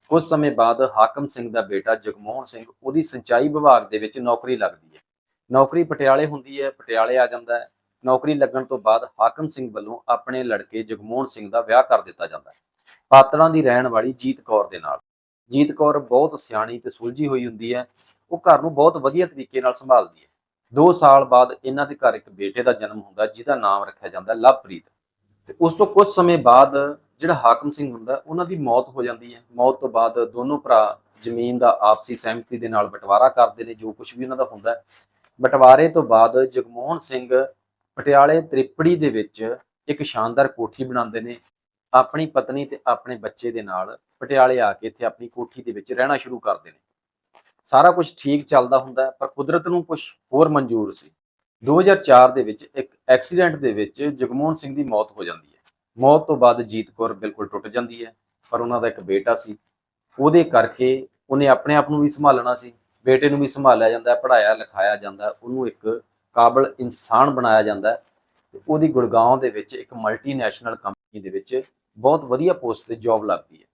ਕੁਝ ਸਮੇਂ ਬਾਅਦ ਹਾਕਮ ਸਿੰਘ ਦਾ ਬੇਟਾ ਜਗਮੋਹਨ ਸਿੰਘ ਉਹਦੀ ਸਿੰਚਾਈ ਵਿਭਾਗ ਦੇ ਵਿੱਚ ਨੌਕਰੀ ਲੱਗਦੀ ਹੈ। ਨੌਕਰੀ ਪਟਿਆਲੇ ਹੁੰਦੀ ਹੈ, ਪਟਿਆਲੇ ਆ ਜਾਂਦਾ ਹੈ। ਨੌਕਰੀ ਲੱਗਣ ਤੋਂ ਬਾਅਦ ਹਾਕਮ ਸਿੰਘ ਵੱਲੋਂ ਆਪਣੇ ਲੜਕੇ ਜਗਮੋਹਨ ਸਿੰਘ ਦਾ ਵਿਆਹ ਕਰ ਦਿੱਤਾ ਜਾਂਦਾ ਹੈ। ਪਾਤੜਾਂ ਦੀ ਰਹਿਣ ਵਾਲੀ ਜੀਤ ਕੌਰ ਦੇ ਨਾਲ। ਜੀਤ ਕੌਰ ਬਹੁਤ ਸਿਆਣੀ ਤੇ ਸੁਲਝੀ ਹੋਈ ਹੁੰਦੀ ਹੈ। ਉਹ ਘਰ ਨੂੰ ਬਹੁਤ ਵਧੀਆ ਤਰੀਕੇ ਨਾਲ ਸੰਭਾਲਦੀ ਹੈ। 2 ਸਾਲ ਬਾਅਦ ਇਹਨਾਂ ਦੇ ਘਰ ਇੱਕ ਬੇਟੇ ਦਾ ਜਨਮ ਹੁੰਦਾ, ਜਿਹਦਾ ਨਾਮ ਰੱਖਿਆ ਜਾਂਦਾ ਲਵਪ੍ਰੀਤ। ਤੇ ਉਸ ਤੋਂ ਕੁਝ ਸਮੇਂ ਬਾਅਦ ਜਿਹੜਾ ਹਾਕਮ ਸਿੰਘ ਹੁੰਦਾ, ਉਹਨਾਂ ਦੀ ਮੌਤ ਹੋ ਜਾਂਦੀ ਹੈ। ਮੌਤ ਤੋਂ ਬਾਅਦ ਦੋਨੋਂ ਭਰਾ ਜ਼ਮੀਨ ਦਾ ਆਪਸੀ ਸਹਿਮਤੀ ਦੇ ਨਾਲ ਬਟਵਾਰਾ ਕਰਦੇ ਨੇ, ਜੋ ਕੁਝ ਵੀ ਉਹਨਾਂ ਦਾ ਹੁੰਦਾ ਬਟਵਾਰੇ ਤੋਂ ਬਾਅਦ ਜਗਮੋਹਨ ਸਿੰਘ ਪਟਿਆਲੇ ਤ੍ਰਿਪੜੀ ਦੇ ਵਿੱਚ ਇੱਕ ਸ਼ਾਨਦਾਰ ਕੋਠੀ ਬਣਾਉਂਦੇ ਨੇ। ਆਪਣੀ ਪਤਨੀ ਤੇ ਆਪਣੇ ਬੱਚੇ ਦੇ ਨਾਲ ਪਟਿਆਲੇ ਆ ਕੇ ਇੱਥੇ ਆਪਣੀ ਕੋਠੀ ਦੇ ਵਿੱਚ ਰਹਿਣਾ ਸ਼ੁਰੂ ਕਰਦੇ ਨੇ। ਸਾਰਾ ਕੁਝ ਠੀਕ ਚੱਲਦਾ ਹੁੰਦਾ ਪਰ ਕੁਦਰਤ ਨੂੰ ਕੁਝ ਹੋਰ ਮਨਜ਼ੂਰ ਸੀ। 2004 ਦੇ ਵਿੱਚ ਇੱਕ ਐਕਸੀਡੈਂਟ ਦੇ ਵਿੱਚ ਜਗਮੋਹਨ ਸਿੰਘ ਦੀ ਮੌਤ ਹੋ ਜਾਂਦੀ ਹੈ। ਮੌਤ ਤੋਂ ਬਾਅਦ ਜੀਤ ਕੌਰ ਬਿਲਕੁਲ ਟੁੱਟ ਜਾਂਦੀ ਹੈ, ਪਰ ਉਹਨਾਂ ਦਾ ਇੱਕ ਬੇਟਾ ਸੀ। ਉਹਦੇ ਕਰਕੇ ਉਹਨੇ ਆਪਣੇ ਆਪ ਨੂੰ ਵੀ ਸੰਭਾਲਣਾ ਸੀ, ਬੇਟੇ ਨੂੰ ਵੀ ਸੰਭਾਲਿਆ ਜਾਂਦਾ ਹੈ, ਪੜ੍ਹਾਇਆ ਲਿਖਾਇਆ ਜਾਂਦਾ ਉਹਨੂੰ ਇੱਕ ਕਾਬਲ ਇਨਸਾਨ ਬਣਾਇਆ ਜਾਂਦਾ ਹੈ। ਉਹਦੀ ਗੁੜਗਾਉਂ ਦੇ ਵਿੱਚ ਇੱਕ ਮਲਟੀਨੈਸ਼ਨਲ ਕੰਪਨੀ ਦੇ ਵਿੱਚ ਬਹੁਤ ਵਧੀਆ ਪੋਸਟ ਤੇ ਜੌਬ ਲੱਗਦੀ ਹੈ।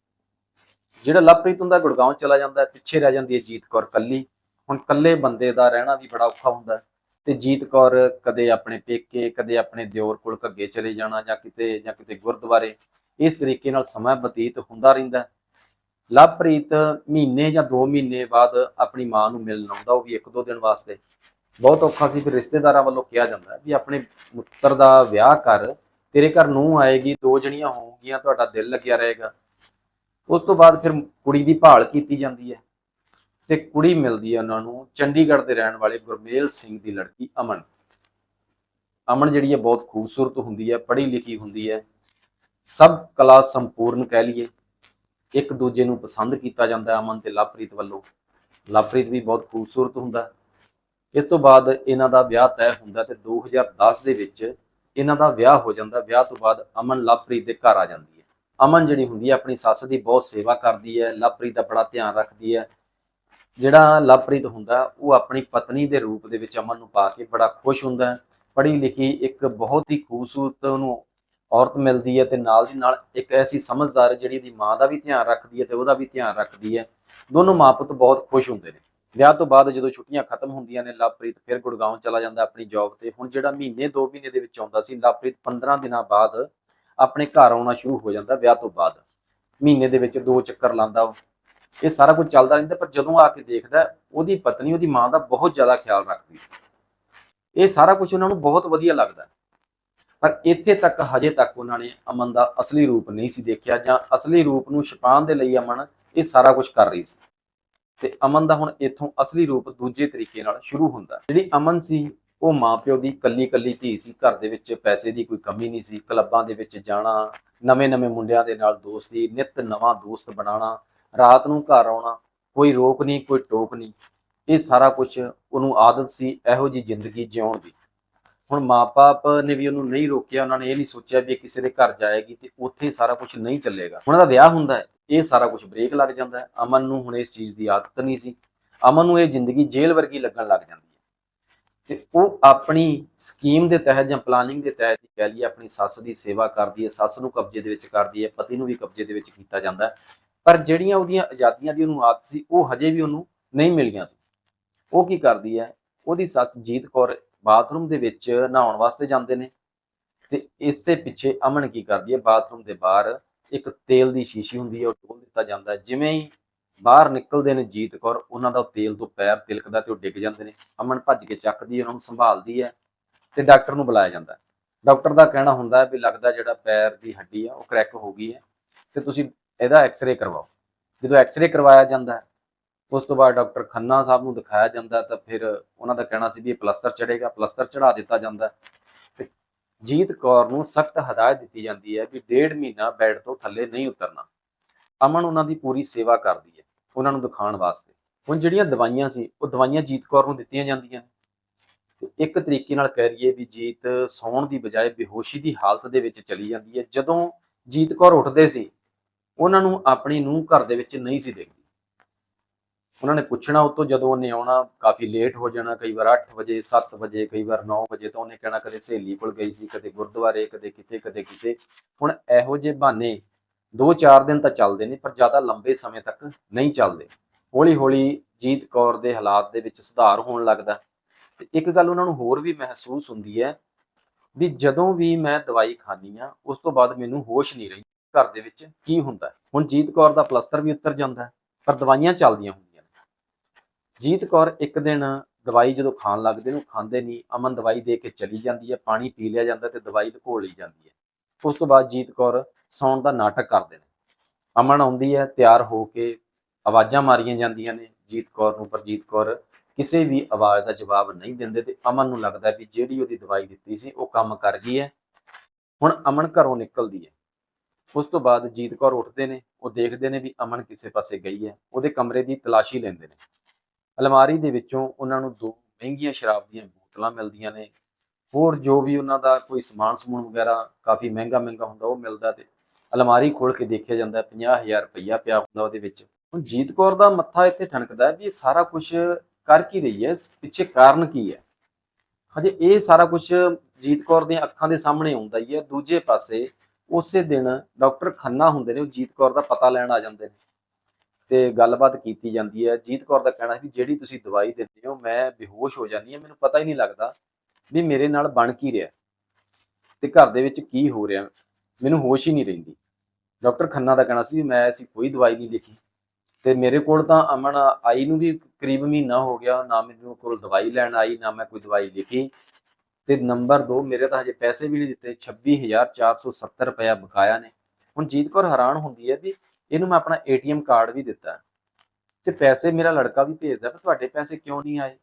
ਜਿਹੜਾ ਲਵਪ੍ਰੀਤ ਹੁੰਦਾ ਗੁੜਗਾਉਂ ਚਲਾ ਜਾਂਦਾ ਪਿੱਛੇ ਰਹਿ ਜਾਂਦੀ ਹੈ ਜੀਤ ਕੌਰ ਕੱਲੀ। ਹੁਣ ਕੱਲੇ ਬੰਦੇ ਦਾ ਰਹਿਣਾ ਵੀ ਬੜਾ ਔਖਾ ਹੁੰਦਾ ਹੈ ਤੇ ਜੀਤ ਕੌਰ ਕਦੇ ਆਪਣੇ ਪੇਕੇ, ਕਦੇ ਆਪਣੇ ਦਿਓਰ ਕੋਲ ਘੱਗੇ ਚਲੇ ਜਾਣਾ ਜਾਂ ਕਿਤੇ ਜਾਂ ਕਿਤੇ ਗੁਰਦੁਆਰੇ। ਇਸ ਤਰੀਕੇ ਨਾਲ ਸਮਾਂ ਬਤੀਤ ਹੁੰਦਾ ਰਹਿੰਦਾ ਲਵਪ੍ਰੀਤ ਮਹੀਨੇ ਜਾਂ 2 ਮਹੀਨੇ ਬਾਅਦ ਆਪਣੀ ਮਾਂ ਨੂੰ ਮਿਲਣ ਆਉਂਦਾ, ਉਹ ਵੀ ਇੱਕ ਦੋ ਦਿਨ ਵਾਸਤੇ। ਬਹੁਤ ਔਖਾ ਸੀ, ਫਿਰ ਰਿਸ਼ਤੇਦਾਰਾਂ ਵੱਲੋਂ ਕਿਹਾ ਜਾਂਦਾ ਵੀ ਆਪਣੇ ਪੁੱਤਰ ਦਾ ਵਿਆਹ ਕਰ, ਤੇਰੇ ਘਰ ਨੂੰ ਆਏਗੀ, ਦੋ ਜਣੀਆਂ ਹੋਣਗੀਆਂ ਤੁਹਾਡਾ ਦਿਲ ਲੱਗਿਆ ਰਹੇਗਾ। ਉਸ ਤੋਂ ਬਾਅਦ ਫਿਰ ਕੁੜੀ ਦੀ ਭਾਲ ਕੀਤੀ ਜਾਂਦੀ ਹੈ ਤੇ ਕੁੜੀ ਮਿਲਦੀ ਹੈ ਉਹਨਾਂ ਨੂੰ ਚੰਡੀਗੜ੍ਹ ਦੇ ਰਹਿਣ ਵਾਲੇ ਗੁਰਮੇਲ ਸਿੰਘ ਦੀ ਲੜਕੀ ਅਮਨ। ਅਮਨ ਜਿਹੜੀ ਹੈ ਬਹੁਤ ਖੂਬਸੂਰਤ ਹੁੰਦੀ ਹੈ, ਪੜ੍ਹੀ ਲਿਖੀ ਹੁੰਦੀ ਹੈ। ਸਭ ਕਲਾ ਸੰਪੂਰਨ ਕਹਿ ਲਈਏ, ਇੱਕ ਦੂਜੇ ਨੂੰ ਪਸੰਦ ਕੀਤਾ ਜਾਂਦਾ ਅਮਨ ਤੇ ਲਵਪ੍ਰੀਤ ਵੱਲੋਂ। ਲਵਪ੍ਰੀਤ ਵੀ ਬਹੁਤ ਖੂਬਸੂਰਤ ਹੁੰਦਾ। ਹੈ। ਇਸ ਤੋਂ ਬਾਅਦ ਇਹਨਾਂ ਦਾ ਵਿਆਹ ਤੈਅ ਹੁੰਦਾ ਤੇ 2010 ਦੇ ਵਿੱਚ ਇਹਨਾਂ ਦਾ ਵਿਆਹ ਹੋ ਜਾਂਦਾ। ਵਿਆਹ ਤੋਂ ਬਾਅਦ ਅਮਨ ਲਵਪ੍ਰੀਤ ਦੇ ਘਰ ਆ ਜਾਂਦੀ ਹੈ। ਅਮਨ ਜਿਹੜੀ ਹੁੰਦੀ ਹੈ, ਆਪਣੀ ਸੱਸ ਦੀ ਬਹੁਤ ਸੇਵਾ ਕਰਦੀ ਹੈ, ਲਵਪ੍ਰੀਤ ਦਾ ਬੜਾ ਧਿਆਨ ਰੱਖਦੀ ਹੈ। ਜਿਹੜਾ ਲਵਪ੍ਰੀਤ ਹੁੰਦਾ, ਉਹ ਆਪਣੀ ਪਤਨੀ ਦੇ ਰੂਪ ਦੇ ਵਿੱਚ ਅਮਨ ਨੂੰ ਪਾ ਕੇ ਬੜਾ ਖੁਸ਼ ਹੁੰਦਾ ਹੈ। ਪੜ੍ਹੀ ਲਿਖੀ ਇੱਕ ਬਹੁਤ ਹੀ ਖੂਬਸੂਰਤ ਉਹਨੂੰ ਔਰਤ ਮਿਲਦੀ ਹੈ ਤੇ ਨਾਲ ਦੀ ਨਾਲ ਇੱਕ ਐਸੀ ਸਮਝਦਾਰ ਜਿਹੜੀ ਦੀ ਮਾਂ ਦਾ ਵੀ ਧਿਆਨ ਰੱਖਦੀ ਹੈ ਤੇ ਉਹਦਾ ਵੀ ਧਿਆਨ ਰੱਖਦੀ ਹੈ। ਦੋਨੋਂ ਮਾਂ ਪੁੱਤ ਬਹੁਤ ਖੁਸ਼ ਹੁੰਦੇ ਨੇ। ਵਿਆਹ ਤੋਂ ਬਾਅਦ ਜਦੋਂ ਛੁੱਟੀਆਂ ਖਤਮ ਹੁੰਦੀਆਂ ਨੇ, ਲਵਪ੍ਰੀਤ ਫਿਰ ਗੁੜਗਾਉਂ ਚਲਾ ਜਾਂਦਾ ਆਪਣੀ ਜੌਬ ਤੇ। ਹੁਣ ਜਿਹੜਾ ਮਹੀਨੇ 2 ਮਹੀਨੇ ਦੇ ਵਿੱਚ ਆਉਂਦਾ ਸੀ, ਲਵਪ੍ਰੀਤ 15 ਦਿਨਾਂ ਬਾਅਦ ਆਪਣੇ ਘਰ ਆਉਣਾ ਸ਼ੁਰੂ ਹੋ ਜਾਂਦਾ ਵਿਆਹ ਤੋਂ ਬਾਅਦ। ਮਹੀਨੇ ਦੇ ਵਿੱਚ ਦੋ ਚੱਕਰ ਲਾਉਂਦਾ ਉਹ। ਇਹ ਸਾਰਾ ਕੁਝ ਚੱਲਦਾ ਰਹਿੰਦਾ, ਪਰ ਜਦੋਂ ਆ ਕੇ ਦੇਖਦਾ, ਉਹਦੀ ਪਤਨੀ, ਉਹਦੀ ਮਾਂ ਦਾ ਬਹੁਤ ਜ਼ਿਆਦਾ ਖਿਆਲ ਰੱਖਦੀ ਸੀ। ਇਹ ਸਾਰਾ ਕੁਝ ਉਹਨਾਂ ਨੂੰ ਬਹੁਤ ਵਧੀਆ ਲੱਗਦਾ। ਪਰ ਇੱਥੇ ਤੱਕ, ਹਜੇ ਤੱਕ ਉਹਨਾਂ ਨੇ ਅਮਨ ਦਾ ਅਸਲੀ ਰੂਪ ਨਹੀਂ ਸੀ ਦੇਖਿਆ, ਜਾਂ ਅਸਲੀ ਰੂਪ ਨੂੰ ਛੁਪਾਉਣ ਦੇ ਲਈ ਅਮਨ ਇਹ ਸਾਰਾ ਕੁਝ ਕਰ ਰਹੀ ਸੀ। ਤੇ ਅਮਨ ਦਾ ਹੁਣ ਇੱਥੋਂ ਅਸਲੀ ਰੂਪ ਦੂਜੇ ਤਰੀਕੇ ਨਾਲ ਸ਼ੁਰੂ ਹੁੰਦਾ। ਜਿਹੜੀ ਅਮਨ ਸੀ ਉਹ ਮਾਪਿਓ ਦੀ ਕੱਲੀ ਕੱਲੀ ਧੀ ਸੀ, ਘਰ ਦੇ ਵਿੱਚ ਪੈਸੇ ਦੀ ਕੋਈ ਕਮੀ ਨਹੀਂ ਸੀ, ਕਲੱਬਾਂ ਦੇ ਵਿੱਚ ਜਾਣਾ, ਨਵੇਂ-ਨਵੇਂ ਮੁੰਡਿਆਂ ਦੇ ਨਾਲ ਦੋਸਤੀ ਨਿਤ ਨਵਾਂ ਦੋਸਤ ਬਣਾਉਣਾ, ਰਾਤ ਨੂੰ ਘਰ ਆਉਣਾ, ਕੋਈ ਰੋਕ ਨਹੀਂ, ਕੋਈ ਟੋਕ ਨਹੀਂ, ਇਹ ਸਾਰਾ ਕੁਝ ਉਹਨੂੰ ਆਦਤ ਸੀ ਇਹੋ ਜੀ ਜ਼ਿੰਦਗੀ ਜਿਉਣ ਦੀ। ਹੁਣ ਮਾਪੇ ਨੇ ਵੀ ਉਹਨੂੰ ਨਹੀਂ ਰੋਕਿਆ, ਉਹਨਾਂ ਨੇ ਇਹ ਨਹੀਂ ਸੋਚਿਆ ਵੀ ਕਿਸੇ ਦੇ ਘਰ ਜਾਏਗੀ ਤੇ ਉੱਥੇ ਸਾਰਾ ਕੁਝ ਨਹੀਂ ਚੱਲੇਗਾ। ਉਹਨਾਂ ਦਾ ਵਿਆਹ ਹੁੰਦਾ ਹੈ, ਇਹ ਸਾਰਾ ਕੁਝ ਬ੍ਰੇਕ ਲੱਗ ਜਾਂਦਾ ਹੈ। ਅਮਨ ਨੂੰ ਹੁਣ ਇਸ ਚੀਜ਼ ਦੀ ਆਦਤ ਨਹੀਂ ਸੀ। ਅਮਨ ਨੂੰ ਇਹ ਜ਼ਿੰਦਗੀ ਜੇਲ੍ਹ ਵਰਗੀ ਲੱਗਣ ਲੱਗ ਜਾਂਦੀ ਹੈ। ਤੇ ਉਹ ਆਪਣੀ ਸਕੀਮ ਦੇ ਤਹਿਤ ਜਾਂ ਪਲਾਨਿੰਗ ਦੇ ਤਹਿਤ ਹੀ ਕਹਿ ਲਈਏ ਆਪਣੀ ਸੱਸ ਦੀ ਸੇਵਾ ਕਰਦੀ ਹੈ, ਸੱਸ ਨੂੰ ਕਬਜ਼ੇ ਦੇ ਵਿੱਚ ਕਰਦੀ ਹੈ, ਪਤੀ ਨੂੰ ਵੀ ਕਬਜ਼ੇ ਦੇ ਵਿੱਚ ਕੀਤਾ ਜਾਂਦਾ ਪਰ ਜਿਹੜੀਆਂ ਉਹਦੀਆਂ ਆਜ਼ਾਦੀਆਂ ਦੀ ਉਹਨੂੰ ਆਦਤ ਸੀ, ਉਹ ਹਜੇ ਵੀ ਉਹਨੂੰ ਨਹੀਂ ਮਿਲੀਆਂ ਸੀ। ਉਹ ਕੀ ਕਰਦੀ ਹੈ, ਉਹਦੀ ਸੱਸ ਜੀਤ ਕੌਰ ਬਾਥਰੂਮ ਦੇ ਵਿੱਚ ਨਹਾਉਣ ਵਾਸਤੇ ਜਾਂਦੇ ਨੇ ਤੇ ਇਸੇ ਪਿੱਛੇ ਅਮਨ ਕੀ ਕਰਦੀ ਹੈ, ਬਾਥਰੂਮ ਦੇ ਬਾਹਰ ਇੱਕ ਤੇਲ ਦੀ ਸ਼ੀਸ਼ੀ ਹੁੰਦੀ ਹੈ, ਉਹ ਟੋਲ ਦਿੱਤਾ ਜਾਂਦਾ ਜਿਵੇਂ ਹੀ ਬਾਹਰ ਨਿਕਲਦੇ ਨੇ ਜੀਤ ਕੌਰ, ਉਹਨਾਂ ਦਾ ਤੇਲ ਤੋਂ ਪੈਰ ਤਿਲਕਦਾ ਤੇ ਉਹ ਡਿੱਗ ਜਾਂਦੇ ਨੇ। ਅਮਨ ਭੱਜ ਕੇ ਚੱਕਦੀ ਹੈ, ਉਹਨਾਂ ਨੂੰ ਸੰਭਾਲਦੀ ਹੈ ਤੇ ਡਾਕਟਰ ਨੂੰ ਬੁਲਾਇਆ ਜਾਂਦਾ ਡਾਕਟਰ ਦਾ ਕਹਿਣਾ ਹੁੰਦਾ ਵੀ ਲੱਗਦਾ ਜਿਹੜਾ ਪੈਰ ਦੀ ਹੱਡੀ ਆ, ਉਹ ਕ੍ਰੈਕ ਹੋ ਗਈ ਹੈ ਤੇ ਤੁਸੀਂ ਇਹਦਾ ਐਕਸ-ਰੇ ਕਰਵਾਓ। ਜਦੋਂ ਐਕਸ-ਰੇ ਕਰਵਾਇਆ ਜਾਂਦਾ ਉਸ ਤੋਂ ਬਾਅਦ ਡਾਕਟਰ ਖੰਨਾ ਸਾਹਿਬ ਨੂੰ ਦਿਖਾਇਆ ਜਾਂਦਾ ਤਾਂ ਫਿਰ ਉਹਨਾਂ ਦਾ ਕਹਿਣਾ ਸੀ ਵੀ ਇਹ ਪਲਸਤਰ ਚੜੇਗਾ ਪਲਸਤਰ ਚੜਾ ਦਿੱਤਾ ਜਾਂਦਾ ਹੈ ਤੇ ਜੀਤ ਕੌਰ ਨੂੰ ਸਖਤ ਹਦਾਇਤ ਦਿੱਤੀ ਜਾਂਦੀ ਹੈ ਵੀ ਡੇਢ ਮਹੀਨਾ ਬੈੱਡ ਤੋਂ ਥੱਲੇ ਨਹੀਂ ਉਤਰਨਾ। ਅਮਨ ਉਹਨਾਂ ਦੀ ਪੂਰੀ ਸੇਵਾ ਕਰਦੀ ਹੈ। ਉਹਨਾਂ ਨੂੰ ਦਿਖਾਉਣ ਵਾਸਤੇ। ਹੁਣ ਜਿਹੜੀਆਂ ਦਵਾਈਆਂ ਸੀ, ਉਹ ਦਵਾਈਆਂ ਜੀਤ ਕੌਰ ਨੂੰ ਦਿੱਤੀਆਂ ਜਾਂਦੀਆਂ। ਨੇ ਤੇ ਇੱਕ ਤਰੀਕੇ ਨਾਲ ਕਹਿ ਰਹੀਏ ਵੀ ਜੀਤ ਸੌਣ ਦੀ ਬਜਾਏ ਬੇਹੋਸ਼ੀ ਦੀ ਹਾਲਤ ਦੇ ਵਿੱਚ ਚਲੀ ਜਾਂਦੀ ਹੈ। ਜਦੋਂ ਜੀਤ ਕੌਰ ਉੱਠਦੇ ਸੀ, ਉਹਨਾਂ ਨੂੰ ਆਪਣੀ ਨੂੰਹ ਘਰ ਦੇ ਵਿੱਚ ਨਹੀਂ ਸੀ ਦੇਖਦੀ। ਉਹਨਾਂ ਨੇ ਪੁੱਛਣਾ ਉਤੋਂ ਜਦੋਂ ਉਹਨੇ ਆਉਣਾ, ਕਾਫੀ ਲੇਟ ਹੋ ਜਾਣਾ, ਕਈ ਵਾਰ 8 ਵਜੇ 7 ਵਜੇ, ਕਈ ਵਾਰ 9 ਵਜੇ ਤਾਂ ਉਹਨੇ ਕਹਿਣਾ ਕਦੇ ਸਹੇਲੀ ਕੋਲ ਗਈ ਸੀ, ਕਦੇ ਗੁਰਦੁਆਰੇ, ਕਦੇ ਕਿਤੇ ਕਦੇ ਕਿਤੇ। ਹੁਣ ਇਹੋ ਜਿਹੇ ਬਹਾਨੇ 2-4 ਦਿਨ ਤਾਂ ਚੱਲਦੇ ਨੇ, ਪਰ ਜ਼ਿਆਦਾ ਲੰਬੇ ਸਮੇਂ ਤੱਕ ਨਹੀਂ ਚੱਲਦੇ। ਹੌਲੀ ਹੌਲੀ ਜੀਤ ਕੌਰ ਦੇ ਹਾਲਾਤ ਦੇ ਵਿੱਚ ਸੁਧਾਰ ਹੋਣ ਲੱਗਦਾ। ਤੇ ਇੱਕ ਗੱਲ ਉਹਨਾਂ ਨੂੰ ਹੋਰ ਵੀ ਮਹਿਸੂਸ ਹੁੰਦੀ ਹੈ ਵੀ ਜਦੋਂ ਵੀ ਮੈਂ ਦਵਾਈ ਖਾਣੀ ਆ ਉਸ ਤੋਂ ਬਾਅਦ ਮੈਨੂੰ ਹੋਸ਼ ਨਹੀਂ ਰਹੀ ਘਰ ਦੇ ਵਿੱਚ ਕੀ ਹੁੰਦਾ। ਹੁਣ ਜੀਤ ਕੌਰ ਦਾ ਪਲਸਤਰ ਵੀ ਉਤਰ ਜਾਂਦਾ ਪਰ ਦਵਾਈਆਂ ਚੱਲਦੀਆਂ ਹੁੰਦੀਆਂ ਨੇ। ਜੀਤ ਕੌਰ ਇੱਕ ਦਿਨ ਦਵਾਈ ਜਦੋਂ ਖਾਣ ਲੱਗਦੇ ਨੇ, ਉਹ ਖਾਂਦੇ ਨਹੀਂ, ਅਮਨ ਦਵਾਈ ਦੇ ਕੇ ਚਲੀ ਜਾਂਦੀ ਹੈ, ਪਾਣੀ ਪੀ ਲਿਆ ਜਾਂਦਾ ਤੇ ਦਵਾਈ ਲੁਕੋ ਲਈ ਜਾਂਦੀ ਹੈ। ਉਸ ਤੋਂ ਬਾਅਦ ਜੀਤ ਕੌਰ ਸੌਣ ਦਾ ਨਾਟਕ ਕਰਦੇ ਨੇ। ਅਮਨ ਆਉਂਦੀ ਹੈ, ਤਿਆਰ ਹੋ ਕੇ ਆਵਾਜ਼ਾਂ ਮਾਰੀਆਂ ਜਾਂਦੀਆਂ ਨੇ, ਜੀਤ ਕੌਰ ਨੂੰ, ਪਰਜੀਤ ਕੌਰ ਕਿਸੇ ਵੀ ਆਵਾਜ਼ ਦਾ ਜਵਾਬ ਨਹੀਂ ਦਿੰਦੇ ਤੇ ਅਮਨ ਨੂੰ ਲੱਗਦਾ ਵੀ ਜਿਹੜੀ ਉਹਦੀ ਦਵਾਈ ਦਿੱਤੀ ਸੀ, ਉਹ ਕੰਮ ਕਰ ਗਈ ਹੈ। ਹੁਣ ਅਮਨ ਘਰੋਂ ਨਿਕਲਦੀ ਹੈ। ਉਸ ਤੋਂ ਬਾਅਦ ਜੀਤ ਕੌਰ ਉੱਠਦੇ ਨੇ, ਉਹ ਦੇਖਦੇ ਨੇ ਵੀ ਅਮਨ ਕਿਸੇ ਪਾਸੇ ਗਈ ਹੈ, ਉਹਦੇ ਕਮਰੇ ਦੀ ਤਲਾਸ਼ੀ ਲੈਂਦੇ ਨੇ। ਅਲਮਾਰੀ ਦੇ ਵਿੱਚੋਂ ਉਹਨਾਂ ਨੂੰ ਦੋ ਮਹਿੰਗੀਆਂ ਸ਼ਰਾਬ ਦੀਆਂ ਬੋਤਲਾਂ ਮਿਲਦੀਆਂ ਨੇ, ਹੋਰ ਜੋ ਵੀ ਉਹਨਾਂ ਦਾ ਕੋਈ ਸਮਾਨ ਸਮੂਨ ਵਗੈਰਾ ਕਾਫੀ ਮਹਿੰਗਾ ਮਹਿੰਗਾ ਹੁੰਦਾ ਉਹ ਮਿਲਦਾ ਤੇ ਅਲਮਾਰੀ ਖੋਲ ਕੇ ਦੇਖਿਆ ਜਾਂਦਾ 50000 ਰੁਪਈਆ ਪਿਆ ਹੁੰਦਾ ਉਹਦੇ ਵਿੱਚ। ਹੁਣ ਜੀਤ ਕੌਰ ਦਾ ਮੱਥਾ ਇੱਥੇ ਠਣਕਦਾ ਵੀ ਇਹ ਸਾਰਾ ਕੁਝ ਕਰ ਕੀ ਰਹੀ ਹੈ ਪਿੱਛੇ ਕਾਰਨ ਕੀ ਹੈ? ਹਜੇ ਇਹ ਸਾਰਾ ਕੁਝ ਜੀਤ ਕੌਰ ਦੀਆਂ ਅੱਖਾਂ ਦੇ ਸਾਹਮਣੇ ਆਉਂਦਾ ਹੀ ਹੈ। ਦੂਜੇ ਪਾਸੇ ਉਸੇ ਦਿਨ ਡਾਕਟਰ ਖੰਨਾ ਹੁੰਦੇ ਨੇ, ਉਹ ਜੀਤ ਕੌਰ ਦਾ ਪਤਾ ਲੈਣ ਆ ਜਾਂਦੇ ਨੇ ਤੇ ਗੱਲਬਾਤ ਕੀਤੀ ਜਾਂਦੀ ਹੈ। ਜੀਤ ਕੌਰ ਦਾ ਕਹਿਣਾ ਵੀ ਜਿਹੜੀ ਤੁਸੀਂ ਦਵਾਈ ਦਿੰਦੇ ਹੋ, ਮੈਂ ਬੇਹੋਸ਼ ਹੋ ਜਾਂਦੀ ਹਾਂ, ਮੈਨੂੰ ਪਤਾ ਹੀ ਨਹੀਂ ਲੱਗਦਾ ਵੀ ਮੇਰੇ ਨਾਲ ਬਣ ਕੀ ਰਿਹਾ ਤੇ ਘਰ ਦੇ ਵਿੱਚ ਕੀ ਹੋ ਰਿਹਾ ਮੈਨੂੰ ਹੋਸ਼ ਹੀ ਨਹੀਂ ਰਹਿੰਦੀ। ਡਾਕਟਰ ਖੰਨਾ ਦਾ ਕਹਿਣਾ ਸੀ ਵੀ ਮੈਂ ਐਸੀ ਕੋਈ ਦਵਾਈ ਨਹੀਂ ਲਿਖੀ ਤੇ ਮੇਰੇ ਕੋਲ ਤਾਂ ਅਮਨ ਆਈ ਨੂੰ ਵੀ ਕਰੀਬ ਮਹੀਨਾ ਹੋ ਗਿਆ, ਨਾ ਮੈਨੂੰ ਕੋਲ ਦਵਾਈ ਲੈਣ ਆਈ, ਨਾ ਮੈਂ ਕੋਈ ਦਵਾਈ ਲਿਖੀ ਤੇ ਨੰਬਰ 2 ਮੇਰੇ ਤਾਂ ਹਜੇ ਪੈਸੇ ਵੀ ਨਹੀਂ ਦਿੱਤੇ 26470 ਰੁਪਇਆ ਬਕਾਇਆ ਨੇ। ਹੁਣ ਜੀਤ ਕੌਰ ਹੈਰਾਨ ਹੁੰਦੀ ਹੈ ਵੀ ਇਹਨੂੰ ਮੈਂ ਆਪਣਾ ਏਟੀਐਮ ਕਾਰਡ ਵੀ ਦਿੱਤਾ। ਤੇ ਪੈਸੇ ਮੇਰਾ ਲੜਕਾ ਵੀ ਭੇਜਦਾ, ਪਰ ਤੁਹਾਡੇ ਪੈਸੇ ਕਿਉਂ ਨਹੀਂ ਆਏ?